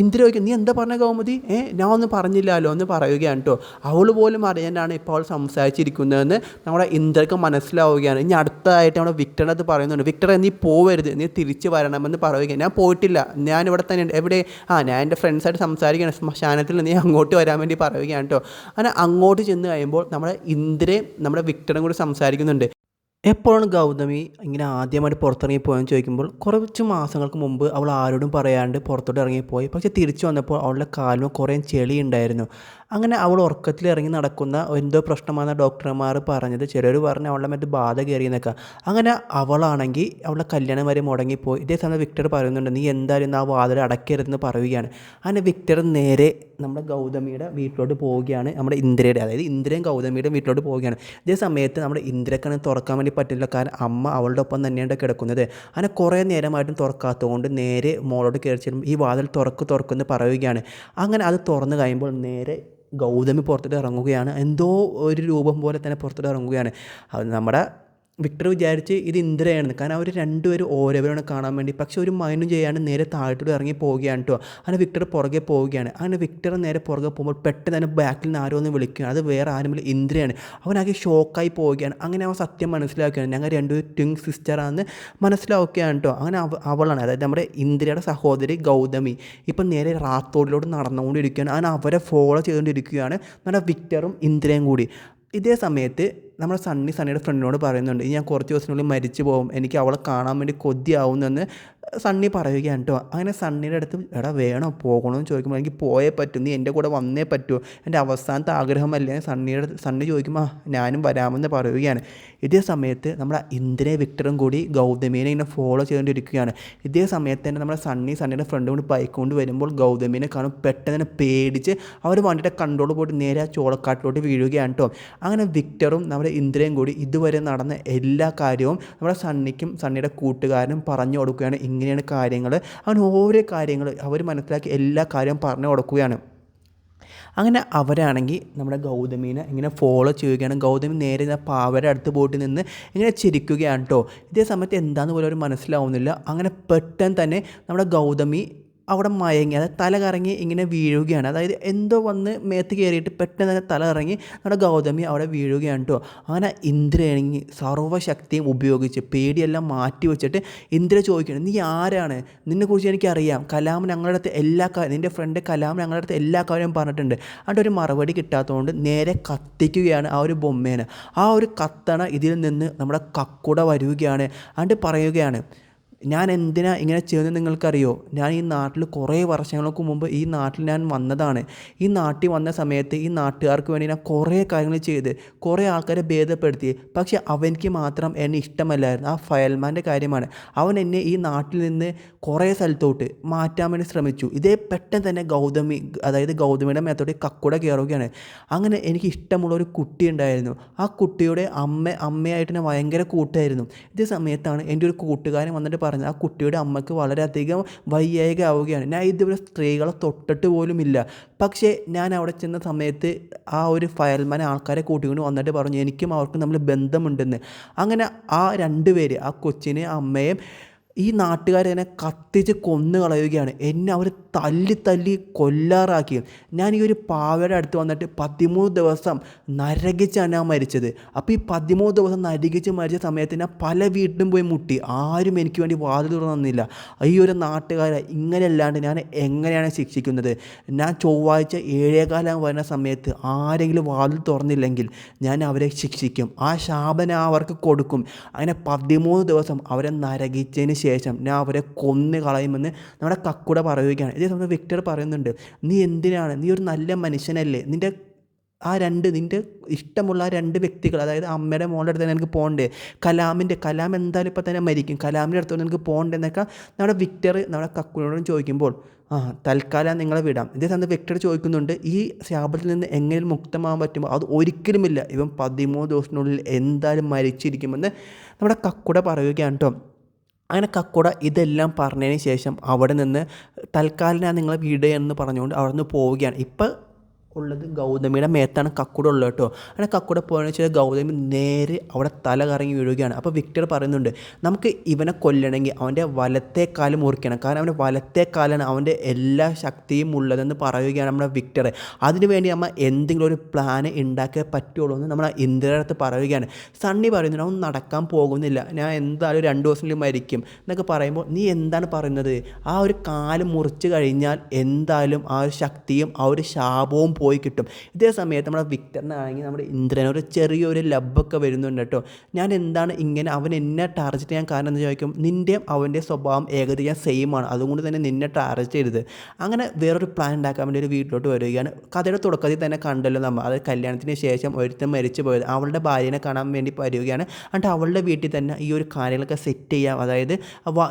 ഇന്ദ്ര ചോദിക്കും നീ എന്താ പറഞ്ഞ കൗമുദി ഏ ഞാൻ ഒന്നും പറഞ്ഞില്ലല്ലോ എന്ന് പറയുകയാണ് കേട്ടോ അവൾ പോലും അറിയാനാണ് ഇപ്പോൾ അവൾ സംസാരിച്ചിരിക്കുന്നതെന്ന് നമ്മുടെ ഇന്ദ്രക്ക് മനസ്സിലാവുകയാണ്. ഇനി അടുത്തതായിട്ട് നമ്മുടെ വിക്ടറിന്റെ അടുത്ത് പറയുന്നുണ്ട്. വിക്ടറെ നീ പോവരുത്. നീ തിരിച്ചു വരണമെന്ന് പറയുകയാണ്. ഞാൻ പോയിട്ടില്ല. ഞാൻ ഇവിടെ തന്നെ എവിടെ? ആ ഞാൻ എന്റെ ഫ്രണ്ട്സായിട്ട് സംസാരിക്കുകയാണ്. ശ്മശാനത്തിൽ നീ അങ്ങോട്ട് വരാൻ വേണ്ടി പറയുകയാണ് കേട്ടോ അങ്ങനെ അങ്ങോട്ട് ചെന്ന് കഴിയുമ്പോൾ നമ്മുടെ ഇന്ദ്രയും നമ്മുടെ വിക്ടറും കൂടി സംസാരിക്കുന്നുണ്ട്. എപ്പോഴാണ് ഗൗതമി ഇങ്ങനെ ആദ്യമായിട്ട് പുറത്തിറങ്ങി പോയെന്ന് ചോദിക്കുമ്പോൾ കുറച്ച് മാസങ്ങൾക്ക് മുമ്പ് അവൾ ആരോടും പറയാണ്ട് പുറത്തോട്ട് ഇറങ്ങിപ്പോയി. പക്ഷെ തിരിച്ചു വന്നപ്പോൾ അവളുടെ കാലിന് കുറേ ചെളി ഉണ്ടായിരുന്നു. അങ്ങനെ അവൾ ഉറക്കത്തിൽ ഇറങ്ങി നടക്കുന്ന എന്തോ പ്രശ്നമാണെന്ന് ഡോക്ടർമാർ പറഞ്ഞത്. ചിലർ പറഞ്ഞ് അവളുടെ മറ്റ് ബാധ കയറിയെന്നൊക്കെ. അങ്ങനെ അവളാണെങ്കിൽ അവളുടെ കല്യാണം വരെ മുടങ്ങിപ്പോയി. ഇതേ സമയം വിക്ടർ പറയുന്നുണ്ട് നീ എന്തായാലും ആ വാതിൽ അടക്കരുതെന്ന് പറയുകയാണ്. അങ്ങനെ വിക്ടർ നേരെ നമ്മുടെ ഗൗതമിയുടെ വീട്ടിലോട്ട് പോവുകയാണ്. നമ്മുടെ ഇന്ദ്രയുടെ അതായത് ഇന്ദ്രയും ഗൗതമിയുടെ വീട്ടിലോട്ട് പോവുകയാണ്. ഇതേ സമയത്ത് നമ്മുടെ ഇന്ദ്രക്കാണ് തുറക്കാൻ വേണ്ടി പറ്റില്ല. കാരണം അമ്മ അവളുടെ ഒപ്പം തന്നെയാണ് കിടക്കുന്നത്. അങ്ങനെ കുറേ നേരമായിട്ടും തുറക്കാത്തതുകൊണ്ട് നേരെ മോളോട് കയറി ചെല്ലുമ്പോൾ ഈ വാതിൽ തുറക്ക് തുറക്കുമെന്ന് പറയുകയാണ്. അങ്ങനെ അത് തുറന്നു കഴിയുമ്പോൾ നേരെ ഗൗതമി പുറത്തോട്ട് ഇറങ്ങുകയാണ്. എന്തോ ഒരു രൂപം പോലെ തന്നെ പുറത്തോട്ട് ഇറങ്ങുകയാണ്. അത് നമ്മുടെ വിക്ടർ വിചാരിച്ച് ഇത് ഇന്ദ്രയാണ് കാരണം അവർ രണ്ടുപേരും ഓരോവരാണ് കാണാൻ വേണ്ടി. പക്ഷെ ഒരു മൈനും ചെയ്യാണ്ട് നേരെ താഴത്തോട്ട് ഇറങ്ങി പോവുകയാണ് കേട്ടോ അങ്ങനെ വിക്ടർ പുറകെ പോവുകയാണ്. അങ്ങനെ വിക്ടർ നേരെ പുറകെ പോകുമ്പോൾ പെട്ടെന്ന് തന്നെ ബാക്കിൽ നിന്ന് ആരോ ഒന്ന് വിളിക്കുകയാണ്. അത് വേറെ ആരുമില്ല ഇന്ദ്രയാണ്. അവനാകെ ഷോക്കായി പോവുകയാണ്. അങ്ങനെ അവൻ സത്യം മനസ്സിലാക്കുകയാണ്. ഞങ്ങൾ രണ്ടുപേരും ട്വിങ് സിസ്റ്ററാണെന്ന് മനസ്സിലാക്കുകയാണ് കേട്ടോ അങ്ങനെ അവ അവളാണ്. അതായത് നമ്മുടെ ഇന്ദ്രയുടെ സഹോദരി ഗൗതമി ഇപ്പം നേരെ റാത്തോടിലോട്ട് നടന്നുകൊണ്ടിരിക്കുകയാണ്. അങ്ങനെ അവരെ ഫോളോ ചെയ്തുകൊണ്ടിരിക്കുകയാണ്. നമ്മുടെ വിക്ടറും ഇന്ദ്രയും കൂടി. ഇതേ സമയത്ത് നമ്മുടെ സണ്ണി സണ്ണിയുടെ ഫ്രണ്ടിനോട് പറയുന്നുണ്ട് "ഇനി ഞാൻ കുറച്ച് ദിവസത്തിനുള്ളിൽ മരിച്ചു പോകും. എനിക്ക് അവളെ കാണാൻ വേണ്ടി കൊതിയാവുന്നെന്ന് സണ്ണി പറയുകയാണ് കേട്ടോ. അങ്ങനെ സണ്ണിയുടെ അടുത്ത് എടാ വേണോ പോകണമെന്ന് ചോദിക്കുമ്പോൾ എനിക്ക് പോയേ പറ്റും നീ എന്റെ കൂടെ വന്നേ പറ്റുമോ എന്റെ അവസാനത്തെ ആഗ്രഹമല്ലേ സണ്ണിയുടെ അടുത്ത് സണ്ണി ചോദിക്കുമ്പോൾ ഞാനും വരാമെന്ന് പറയുകയാണ്. ഇതേ സമയത്ത് നമ്മുടെ ഇന്ദ്രനെ വിക്ടറും കൂടി ഗൗതമീനെ ഇങ്ങനെ ഫോളോ ചെയ്തുകൊണ്ടിരിക്കുകയാണ് ഇതേ സമയത്ത് തന്നെ നമ്മുടെ സണ്ണി സണ്ണിയുടെ ഫ്രണ്ട് കൊണ്ട് ബൈക്ക് കൊണ്ട് വരുമ്പോൾ ഗൗതമീനെ കാണും പെട്ടെന്ന് തന്നെ പേടിച്ച് അവർ വണ്ടിയുടെ കൺട്രോൾ പോയിട്ട് നേരെ ആ ചോളക്കാട്ടിലോട്ട് വീഴുകയാണ് കേട്ടോ. അങ്ങനെ വിക്ടറും നമ്മുടെ ഇന്ദ്രയും കൂടി ഇതുവരെ നടന്ന എല്ലാ കാര്യവും നമ്മുടെ സണ്ണിക്കും സണ്ണിയുടെ കൂട്ടുകാരനും പറഞ്ഞു കൊടുക്കുകയാണ് ഇങ്ങനെയാണ് കാര്യങ്ങൾ അങ്ങനെ ഓരോ കാര്യങ്ങൾ അവർ മനസ്സിലാക്കി എല്ലാ കാര്യവും പറഞ്ഞു കൊടുക്കുകയാണ്. അങ്ങനെ അവരാണെങ്കിൽ നമ്മുടെ ഗൗതമീനെ ഇങ്ങനെ ഫോളോ ചെയ്യുകയാണ്. ഗൗതമി നേരെ ആ പാവയുടെ അടുത്ത് പോയിട്ട് നിന്ന് ഇങ്ങനെ ചിരിക്കുകയാണ് കേട്ടോ ഇതേ സമയത്ത് എന്താണെന്ന് പോലും അവർ മനസ്സിലാവുന്നില്ല. അങ്ങനെ പെട്ടെന്ന് തന്നെ നമ്മുടെ ഗൗതമി അവിടെ മയങ്ങി അതായത് തല കറങ്ങി ഇങ്ങനെ വീഴുകയാണ്. അതായത് എന്തോ വന്ന് മേത്ത് കയറിയിട്ട് പെട്ടെന്ന് തന്നെ തല കറങ്ങി നമ്മുടെ ഗൗതമി അവിടെ വീഴുകയാണ് കേട്ടോ അങ്ങനെ ഇന്ദ്രയാണെങ്കിൽ സർവശക്തിയും ഉപയോഗിച്ച് പേടിയെല്ലാം മാറ്റി വെച്ചിട്ട് ഇന്ദ്ര ചോദിക്കണം നീ ആരാണ്? നിന്നെക്കുറിച്ച് എനിക്കറിയാം. കലാം ഞങ്ങളുടെ അടുത്ത് എല്ലാ കാര്യം നിന്റെ ഫ്രണ്ട് കലാം ഞങ്ങളുടെ അടുത്ത് എല്ലാ കാര്യവും പറഞ്ഞിട്ടുണ്ട്. അതിന്റെ ഒരു മറുപടി കിട്ടാത്തതുകൊണ്ട് നേരെ കത്തിക്കുകയാണ് ആ ഒരു ബൊമ്മേനെ. ആ ഒരു കത്തണ ഇതിൽ നിന്ന് നമ്മുടെ കക്കുട വരികയാണ്. അതുകൊണ്ട് പറയുകയാണ് ഞാൻ എന്തിനാ ഇങ്ങനെ ചെയ്യുന്നത് നിങ്ങൾക്കറിയോ? ഞാൻ ഈ നാട്ടിൽ കുറേ വർഷങ്ങൾക്ക് മുമ്പ് ഈ നാട്ടിൽ ഞാൻ വന്നതാണ്. ഈ നാട്ടിൽ വന്ന സമയത്ത് ഈ നാട്ടുകാർക്ക് വേണ്ടി ഞാൻ കുറേ കാര്യങ്ങൾ ചെയ്ത് കുറേ ആൾക്കാരെ ഭേദപ്പെടുത്തി. പക്ഷെ അവനിക്ക് മാത്രം എന്നെ ഇഷ്ടമല്ലായിരുന്നു. ആ ഫയൽമാന്റെ കാര്യമാണ്. അവൻ എന്നെ ഈ നാട്ടിൽ നിന്ന് കുറേ സ്ഥലത്തോട്ട് മാറ്റാൻ വേണ്ടി ശ്രമിച്ചു. ഇതേ പെട്ടെന്ന് തന്നെ ഗൗതമി അതായത് ഗൗതമിയുടെ മേത്തോട്ട് കക്കുട കയറുകയാണ്. അങ്ങനെ എനിക്ക് ഇഷ്ടമുള്ള ഒരു കുട്ടി ഉണ്ടായിരുന്നു. ആ കുട്ടിയുടെ അമ്മ അമ്മയായിട്ട് ഭയങ്കര കൂട്ടായിരുന്നു. ഇതേ സമയത്താണ് എന്റെ ഒരു കൂട്ടുകാരൻ വന്നിട്ട് പറഞ്ഞത്. ആ കുട്ടിയുടെ അമ്മയ്ക്ക് വളരെയധികം വയ്യായിക ആവുകയാണ് ഞാൻ ഇതുവരെ സ്ത്രീകളെ തൊട്ടിട്ട് പോലുമില്ല പക്ഷേ ഞാൻ അവിടെ ചെന്ന സമയത്ത് ആ ഒരു ഫയൽമാൻ ആൾക്കാരെ കൂട്ടിക്കൊണ്ട് വന്നിട്ട് പറഞ്ഞു എനിക്കും അവർക്കും നമ്മൾ ബന്ധമുണ്ടെന്ന്. അങ്ങനെ ആ രണ്ട് പേര് ആ കൊച്ചിനെ അമ്മയും ഈ നാട്ടുകാരെന്നെ കത്തിച്ച് കൊന്നു കളയുകയാണ് എന്നെ അവർ തല്ലി തല്ലി കൊല്ലാറാക്കി. ഞാൻ ഈ ഒരു പാവയുടെ അടുത്ത് വന്നിട്ട് പതിമൂന്ന് ദിവസം നരകിച്ചാണ് ഞാൻ മരിച്ചത്. അപ്പോൾ ഈ പതിമൂന്ന് ദിവസം നരകിച്ച് മരിച്ച സമയത്ത് ഞാൻ പല വീട്ടിലും പോയി മുട്ടി. ആരും എനിക്ക് വേണ്ടി വാതിൽ തുറന്നില്ല ഈ ഒരു നാട്ടുകാരെ ഇങ്ങനെയല്ലാണ്ട് ഞാൻ എങ്ങനെയാണ് ശിക്ഷിക്കുന്നത്? ഞാൻ ചൊവ്വാഴ്ച ഏഴേകാലം വരുന്ന സമയത്ത് ആരെങ്കിലും വാതിൽ തുറന്നില്ലെങ്കിൽ ഞാൻ അവരെ ശിക്ഷിക്കും. ആ ശാപന അവർക്ക് കൊടുക്കും. അങ്ങനെ പതിമൂന്ന് ദിവസം അവരെ നരകിച്ചതിന് ശേഷം ഞാൻ അവരെ കൊന്നു കളയുമെന്ന് നമ്മുടെ കക്കുട പറയുകയാണ്. ഇതേ സമയത്ത് വിക്ടർ പറയുന്നുണ്ട് നീ എന്തിനാണ്? നീ ഒരു നല്ല മനുഷ്യനല്ലേ. നിന്റെ ആ രണ്ട് നിന്റെ ഇഷ്ടമുള്ള ആ രണ്ട് വ്യക്തികൾ അതായത് അമ്മയുടെ മോളുടെ അടുത്ത് തന്നെ എനിക്ക് പോകണ്ടേ. കലാമിന്റെ കലാം എന്തായാലും ഇപ്പോൾ തന്നെ മരിക്കും. കലാമിന്റെ അടുത്ത് എനിക്ക് പോകണ്ടേ എന്നൊക്കെ നമ്മുടെ വിക്ടർ നമ്മുടെ കക്കുനോടും ചോദിക്കുമ്പോൾ ആ തൽക്കാലം നിങ്ങളെ വിടാം. ഇതേ സമയത്ത് വിക്ടർ ചോദിക്കുന്നുണ്ട് ഈ ശാപത്തിൽ നിന്ന് എങ്ങനെ മുക്തമാകാൻ പറ്റുമോ? അത് ഒരിക്കലുമില്ല. ഇവൻ പതിമൂന്ന് ദിവസത്തിനുള്ളിൽ എന്തായാലും മരിച്ചിരിക്കുമെന്ന് നമ്മുടെ കക്കുട പറയുകയാണ് കേട്ടോ. അങ്ങനെ കക്കുട ഇതെല്ലാം പറഞ്ഞതിന് ശേഷം അവിടെ നിന്ന് തൽക്കാലം ഞാൻ നിങ്ങളെ വീട് എന്ന് പറഞ്ഞുകൊണ്ട് അവിടെ നിന്ന് പോവുകയാണ്. ഇപ്പം ഉള്ളത് ഗൗതമിയുടെ മേത്താണ് കക്കുട ഉള്ളത് കേട്ടോ. അങ്ങനെ കക്കുട പോയെന്ന് വെച്ചാൽ ഗൗതമി നേരെ അവിടെ തല കറങ്ങി വീഴുകയാണ്. അപ്പോൾ വിക്ടർ പറയുന്നുണ്ട് നമുക്ക് ഇവനെ കൊല്ലണമെങ്കിൽ അവന്റെ വലത്തെ കാൽ മുറിക്കണം. കാരണം അവന്റെ വലത്തെ കാലാണ് അവന്റെ എല്ലാ ശക്തിയും ഉള്ളതെന്ന് പറയുകയാണ് നമ്മുടെ വിക്ടർ. അതിനുവേണ്ടി നമ്മൾ എന്തെങ്കിലും ഒരു പ്ലാൻ ഉണ്ടാക്കിയേ പറ്റുള്ളൂ എന്ന് നമ്മൾ ഇന്ദ്രയുടെ അടുത്ത് പറയുകയാണ്. സണ്ണി പറയുന്നുണ്ട് അവൻ നടക്കാൻ പോകുന്നില്ല. ഞാൻ എന്തായാലും രണ്ട് ദിവസത്തിൽ മരിക്കും എന്നൊക്കെ പറയുമ്പോൾ നീ എന്താണ് പറയുന്നത്? ആ ഒരു കാൽ മുറിച്ച് കഴിഞ്ഞാൽ എന്തായാലും ആ ഒരു ശക്തിയും ആ ഒരു ശാപവും പോയി കിട്ടും. ഇതേ സമയത്ത് നമ്മുടെ വിക്ടറിനാണെങ്കിൽ നമ്മുടെ ഇന്ദ്രനൊരു ചെറിയൊരു ലബ്ബൊക്കെ വരുന്നുണ്ട് കേട്ടോ. ഞാൻ എന്താണ് ഇങ്ങനെ അവൻ എന്നെ ടാർജറ്റ് ചെയ്യാൻ കാരണം എന്ന് ചോദിക്കും നിന്റെയും അവന്റെ സ്വഭാവം ഏകദേശം സെയിം ആണ്. അതുകൊണ്ട് തന്നെ നിന്നെ ടാർജറ്റ് ചെയ്തത് അങ്ങനെ വേറൊരു പ്ലാൻ ഉണ്ടാക്കാൻ വേണ്ടി ഒരു വീട്ടിലോട്ട് വരികയാണ്. കഥയുടെ തുടക്കത്തിൽ തന്നെ കണ്ടല്ലോ നമ്മൾ. അത് കല്യാണത്തിന് ശേഷം ഒരുത്തൻ മരിച്ചു പോയത്. അവളുടെ ഭാര്യനെ കാണാൻ വേണ്ടി വരികയാണ്. എന്നിട്ട് അവളുടെ വീട്ടിൽ തന്നെ ഈ ഒരു കാര്യങ്ങളൊക്കെ സെറ്റ് ചെയ്യാം. അതായത്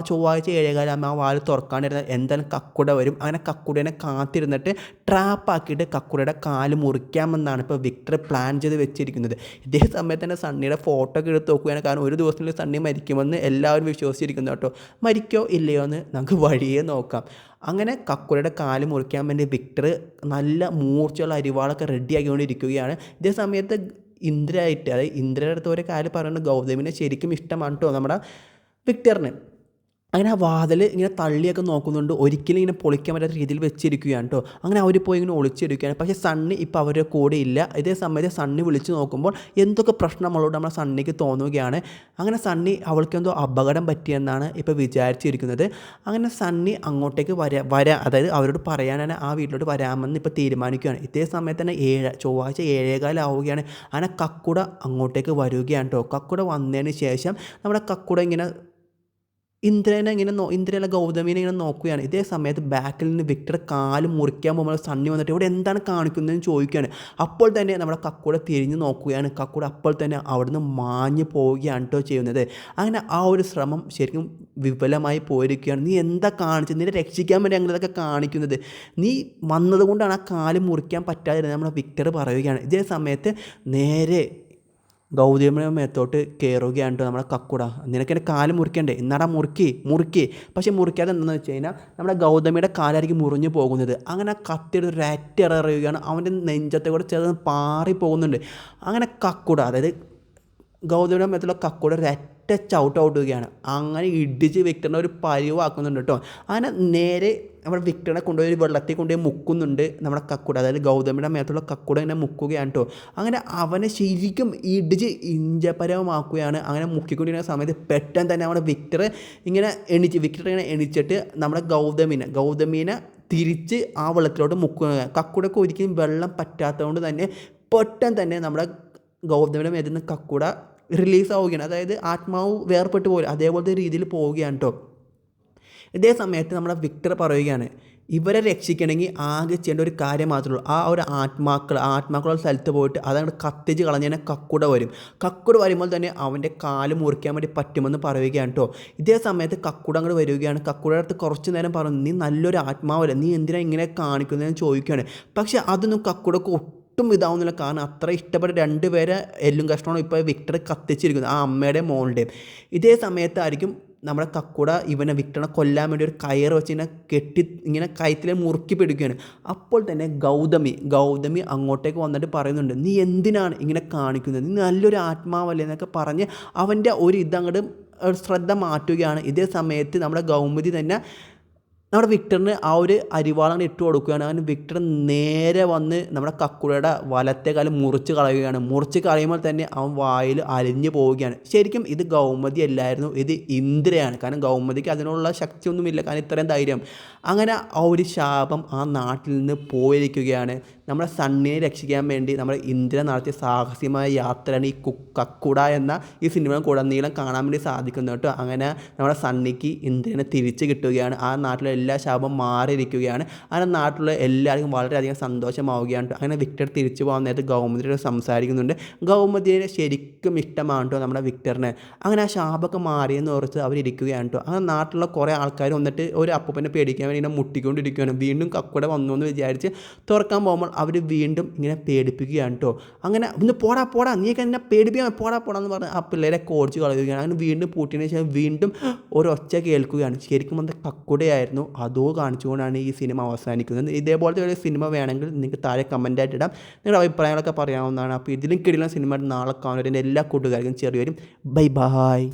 ചൊവ്വാഴ്ച ഏഴേകാലം ആ വാൽ തുറക്കാണ്ടിരുന്ന എന്തായാലും കക്കുട വരും. അങ്ങനെ കക്കുടേനെ കാത്തിരുന്നിട്ട് ട്രാപ്പാക്കിയിട്ട് കക്കുടയുടെ കാൽ മുറിക്കാമെന്നാണ് ഇപ്പോൾ വിക്ടർ പ്ലാൻ ചെയ്ത് വെച്ചിരിക്കുന്നത്. ഇതേ സമയത്ത് തന്നെ സണ്ണിയുടെ ഫോട്ടോ ഒക്കെ എടുത്ത് നോക്കുകയാണ്. കാരണം ഒരു ദിവസത്തിൽ സണ്ണി മരിക്കുമെന്ന് എല്ലാവരും വിശ്വസിച്ചിരിക്കുന്നു കേട്ടോ. മരിക്കോ ഇല്ലയോ എന്ന് നമുക്ക് വഴിയേ നോക്കാം. അങ്ങനെ കക്കുരയുടെ കാൽ മുറിക്കാൻ വേണ്ടി വിക്ടർ നല്ല മൂർച്ചയുള്ള അരിവാളൊക്കെ റെഡിയാക്കിക്കൊണ്ടിരിക്കുകയാണ് ഇതേ സമയത്ത് ഇന്ദ്രയായിട്ട് അതായത് ഇന്ദ്രയുടെ അടുത്ത് ഒരു കാര്യം പറയുന്നത് ഗൗതമിനെ ശരിക്കും ഇഷ്ടമാണ് കേട്ടോ നമ്മുടെ വിക്ടറിന്. അങ്ങനെ ആ വാതിൽ ഇങ്ങനെ തള്ളിയൊക്കെ നോക്കുന്നുണ്ട്. ഒരിക്കലും ഇങ്ങനെ പൊളിക്കാൻ പറ്റാത്ത രീതിയിൽ വെച്ചിരിക്കുകയാണ് കേട്ടോ അങ്ങനെ അവർ പോയി ഇങ്ങനെ ഒളിച്ചിരിക്കുകയാണ്. പക്ഷേ സണ്ണി ഇപ്പോൾ അവരുടെ കൂടെ ഇല്ല. ഇതേ സമയത്ത് സണ്ണി വിളിച്ച് നോക്കുമ്പോൾ എന്തൊക്കെ പ്രശ്നമുള്ളതുകൊണ്ട് നമ്മളെ സണ്ണിക്ക് തോന്നുകയാണ്. അങ്ങനെ സണ്ണി അവൾക്ക് എന്തോ അപകടം പറ്റിയെന്നാണ് ഇപ്പോൾ വിചാരിച്ചിരിക്കുന്നത്. അങ്ങനെ സണ്ണി അങ്ങോട്ടേക്ക് വരാ വരാ അതായത് അവരോട് പറയാനാണ് ആ വീട്ടിലോട്ട് വരാമെന്ന് ഇപ്പോൾ തീരുമാനിക്കുകയാണ്. ഇതേ സമയത്ത് തന്നെ ഏഴ് ചൊവ്വാഴ്ച ഏഴേകാലാവുകയാണ്. അങ്ങനെ കക്കുട അങ്ങോട്ടേക്ക് വരികയാണ് കേട്ടോ കക്കുട വന്നതിന് ശേഷം നമ്മുടെ കക്കുട ഇങ്ങനെ ഇന്ദ്രനെ ഇങ്ങനെ നോ ഇന്ദ്രയല്ല ഗൗതമിനെ ഇങ്ങനെ നോക്കുകയാണ്. ഇതേ സമയത്ത് ബാക്കിൽ നിന്ന് വിക്ടർ കാൽ മുറിക്കാൻ പോകുമ്പോൾ സണ്ണി വന്നിട്ട് ഇവിടെ എന്താണ് കാണിക്കുന്നതെന്ന് ചോദിക്കുകയാണ്. അപ്പോൾ തന്നെ നമ്മുടെ കക്കൂടെ തിരിഞ്ഞ് നോക്കുകയാണ്. കക്കൂടെ അപ്പോൾ തന്നെ അവിടുന്ന് മാഞ്ഞു പോവുകയാണ് കേട്ടോ ചെയ്യുന്നത്. അങ്ങനെ ആ ഒരു ശ്രമം ശരിക്കും വിഫലമായി പോയിരിക്കുകയാണ്. നീ എന്താ കാണിച്ചത്? നിന്നെ രക്ഷിക്കാൻ വേണ്ടി അങ്ങനെതൊക്കെ കാണിക്കുന്നത്. നീ വന്നതുകൊണ്ടാണ് ആ കാൽ മുറിക്കാൻ പറ്റാതിരുന്നത് നമ്മുടെ വിക്ടർ പറയുകയാണ്. ഇതേ സമയത്ത് നേരെ ഗൗതമിയുടെ മേത്തോട്ട് കയറുകയാണ് കേട്ടോ നമ്മുടെ കക്കുട. നിനക്ക് എന്റെ കാൽ മുറിക്കണ്ടേ? എന്നാടാ മുറുക്കി മുറുക്കി. പക്ഷേ മുറിക്കാതെ എന്താണെന്ന് വെച്ച് കഴിഞ്ഞാൽ നമ്മുടെ ഗൗതമിയുടെ കാലായിരിക്കും മുറിഞ്ഞു പോകുന്നത്. അങ്ങനെ കത്തിയുടെ ഒരു എറിയുകയാണ്. അവന്റെ നെഞ്ചത്തെ കൂടെ ചേർന്ന് പാറി പോകുന്നുണ്ട് അങ്ങനെ കക്കുട. അതായത് ഗൗതമിയുടെ മേത്തുള്ള കക്കുട ഒരൊറ്റ ചവിട്ട് ഔട്ടുകയാണ് അങ്ങനെ ഇടിച്ച് വിക്ടറിനെ ഒരു പരിവാക്കുന്നുണ്ട് കേട്ടോ. അങ്ങനെ നേരെ നമ്മുടെ വിക്ടറിനെ കൊണ്ടുപോയി വെള്ളത്തിൽ കൊണ്ടുപോയി മുക്കുന്നുണ്ട് നമ്മുടെ കക്കൂട. അതായത് ഗൗതമിയുടെ മേത്തുള്ള കക്കൂട ഇങ്ങനെ മുക്കുകയാണ് കേട്ടോ. അങ്ങനെ അവനെ ശരിക്കും ഇടിച്ച് ഇഞ്ചപരമാക്കുകയാണ് അങ്ങനെ മുക്കിക്കൊണ്ടിരിക്കുന്ന സമയത്ത് പെട്ടെന്ന് തന്നെ നമ്മുടെ വിക്ടർ ഇങ്ങനെ എണിച്ച് വിക്ടർ ഇങ്ങനെ എണിച്ചിട്ട് നമ്മുടെ ഗൗതമിനെ ഗൗതമീനെ തിരിച്ച് ആ വെള്ളത്തിലോട്ട് മുക്കുക കക്കൂടക്ക് ഒരിക്കലും വെള്ളം പറ്റാത്തതുകൊണ്ട് തന്നെ പെട്ടെന്ന് തന്നെ നമ്മുടെ ഗൗതമിയുടെ മേത്തുനിന്ന് നിന്ന് കക്കുട റിലീസ് ആവുകയാണ്. അതായത് ആത്മാവ് വേർപെട്ട് പോലെ അതേപോലത്തെ രീതിയിൽ പോവുകയാണ് കേട്ടോ ഇതേ സമയത്ത് നമ്മുടെ വിക്ടർ പറയുകയാണ് ഇവരെ രക്ഷിക്കണമെങ്കിൽ ആകെ ചെയ്യേണ്ട ഒരു കാര്യം മാത്രമേ ഉള്ളൂ. ആ ഒരു ആത്മാക്കൾ ആത്മാക്കളുള്ള സ്ഥലത്ത് പോയിട്ട് അതങ്ങോട്ട് കത്തിച്ച് കളഞ്ഞാൽ കക്കുട വരും. കക്കുട വരുമ്പോൾ തന്നെ അവന്റെ കാൽ മുറിക്കാൻ വേണ്ടി പറ്റുമെന്ന് പറയുകയാണ് കേട്ടോ ഇതേ സമയത്ത് കക്കുട അങ്ങോട്ട് വരികയാണ്. കക്കുട അടുത്ത് കുറച്ച് നേരം പറഞ്ഞു നീ നല്ലൊരു ആത്മാവല്ല? നീ എന്തിനാ ഇങ്ങനെ കാണിക്കുന്നതെന്ന് ചോദിക്കുകയാണ്. പക്ഷേ അതൊന്നും കക്കുടക്ക് ഒട്ടും ഇതാവുന്നില്ല. കാരണം അത്ര ഇഷ്ടപ്പെട്ട രണ്ട് പേരെ എല്ലും കഷ്ണമാണ് ഇപ്പോൾ വിക്ടർ കത്തിച്ചിരിക്കുന്നത്. ആ അമ്മയുടെയും മോളുടെയും. ഇതേ സമയത്തായിരിക്കും നമ്മുടെ കക്കുട ഇവനെ വിക്ടറിനെ കൊല്ലാൻ വേണ്ടി ഒരു കയർ വെച്ച് ഇങ്ങനെ കെട്ടി ഇങ്ങനെ കയത്തിൽ മുറുക്കി പിടിക്കുകയാണ്. അപ്പോൾ തന്നെ ഗൗതമി ഗൗതമി അങ്ങോട്ടേക്ക് വന്നിട്ട് പറയുന്നുണ്ട് നീ എന്തിനാണ് ഇങ്ങനെ കാണിക്കുന്നത്? നീ നല്ലൊരു ആത്മാവല്ലേ എന്നൊക്കെ പറഞ്ഞ് അവന്റെ ഒരു ഇതങ്ങോട്ട് ശ്രദ്ധ മാറ്റുകയാണ്. ഇതേ സമയത്ത് നമ്മുടെ ഗൗമതി തന്നെ നമ്മുടെ വിക്ടറിന് ആ ഒരു അരിവാളം ഇട്ട് കൊടുക്കുകയാണ്. അങ്ങനെ വിക്ടർ നേരെ വന്ന് നമ്മുടെ കക്കുളയുടെ വലത്തെ കാലം മുറിച്ച് കളയുകയാണ്. മുറിച്ച് കളയുമ്പോൾ തന്നെ അവൻ വായിൽ അലിഞ്ഞു പോവുകയാണ്. ശരിക്കും ഇത് ഗൗമതി അല്ലായിരുന്നു ഇത് ഇന്ദ്രയാണ്. കാരണം ഗൗമതിക്ക് അതിനുള്ള ശക്തിയൊന്നുമില്ല കാരണം ഇത്രയും ധൈര്യം. അങ്ങനെ ആ ഒരു ശാപം ആ നാട്ടിൽ നിന്ന് പോയിരിക്കുകയാണ്. നമ്മുടെ സണ്ണിനെ രക്ഷിക്കാൻ വേണ്ടി നമ്മുടെ ഇന്ദ്ര നടത്തിയ സാഹസികമായ യാത്രയാണ് ഈ കുക്കക്കുട കക്കുട എന്ന ഈ സിനിമ കുടനീളം കാണാൻ വേണ്ടി സാധിക്കുന്നത് കേട്ടോ. അങ്ങനെ നമ്മുടെ സണ്ണിക്ക് ഇന്ദ്രനെ തിരിച്ചു കിട്ടുകയാണ്. ആ നാട്ടിലെ എല്ലാ ശാപം മാറിയിരിക്കുകയാണ്. അങ്ങനെ നാട്ടിലുള്ള എല്ലാവർക്കും വളരെയധികം സന്തോഷമാവുകയാണ്. അങ്ങനെ വിക്ടർ തിരിച്ചു പോകാൻ നേരത്ത് ഗൗമതിയോട് സംസാരിക്കുന്നുണ്ട്. ഗൗമതിയെ ശരിക്കും ഇഷ്ടമാണ് നമ്മുടെ വിക്ടറിന്. അങ്ങനെ ആ ശാപമൊക്കെ മാറിയെന്ന് ഓർത്ത് അവരിയ്ക്കുകയാണ് കേട്ടോ. അങ്ങനെ നാട്ടിലുള്ള കുറേ ആൾക്കാർ വന്നിട്ട് ഒരു അപ്പൂപ്പനെ പേടിക്കാൻ വേണ്ടി ഇങ്ങനെ മുട്ടിക്കൊണ്ടിരിക്കുകയാണ്. വീണ്ടും കക്കുട വന്നു എന്ന് വിചാരിച്ച് തുറക്കാൻ പോകുമ്പോൾ അവർ വീണ്ടും ഇങ്ങനെ പേടിപ്പിക്കുകയാണ് കേട്ടോ അങ്ങനെ ഒന്ന് പോടാ പോടാ നീയൊക്കെ എന്നെ പേടിപ്പിക്കാൻ പോടാ പോടാ എന്ന് പറഞ്ഞ് ആ പിള്ളേരെ കോടിച്ച് കളയുകയാണ്. അങ്ങനെ വീണ്ടും പൂട്ടിയതിന് ശേഷം വീണ്ടും ഒരൊച്ച കേൾക്കുകയാണ്. ശരിക്കും അത് കക്കുടയായിരുന്നു. അതോ കാണിച്ചുകൊണ്ടാണ് ഈ സിനിമ അവസാനിക്കുന്നത്. ഇതേപോലത്തെ ഒരു സിനിമ വേണമെങ്കിൽ നിങ്ങൾക്ക് താഴെ കമന്റായിട്ട് ഇടാം. നിങ്ങളുടെ അഭിപ്രായങ്ങളൊക്കെ പറയാവുന്നതാണ്. അപ്പോൾ ഇതിലും കിടിലം സിനിമ നാളെ കാണുന്നതിന്റെ എല്ലാ കൂട്ടുകാർക്കും ചെറിയൊരു ബൈ ബായ്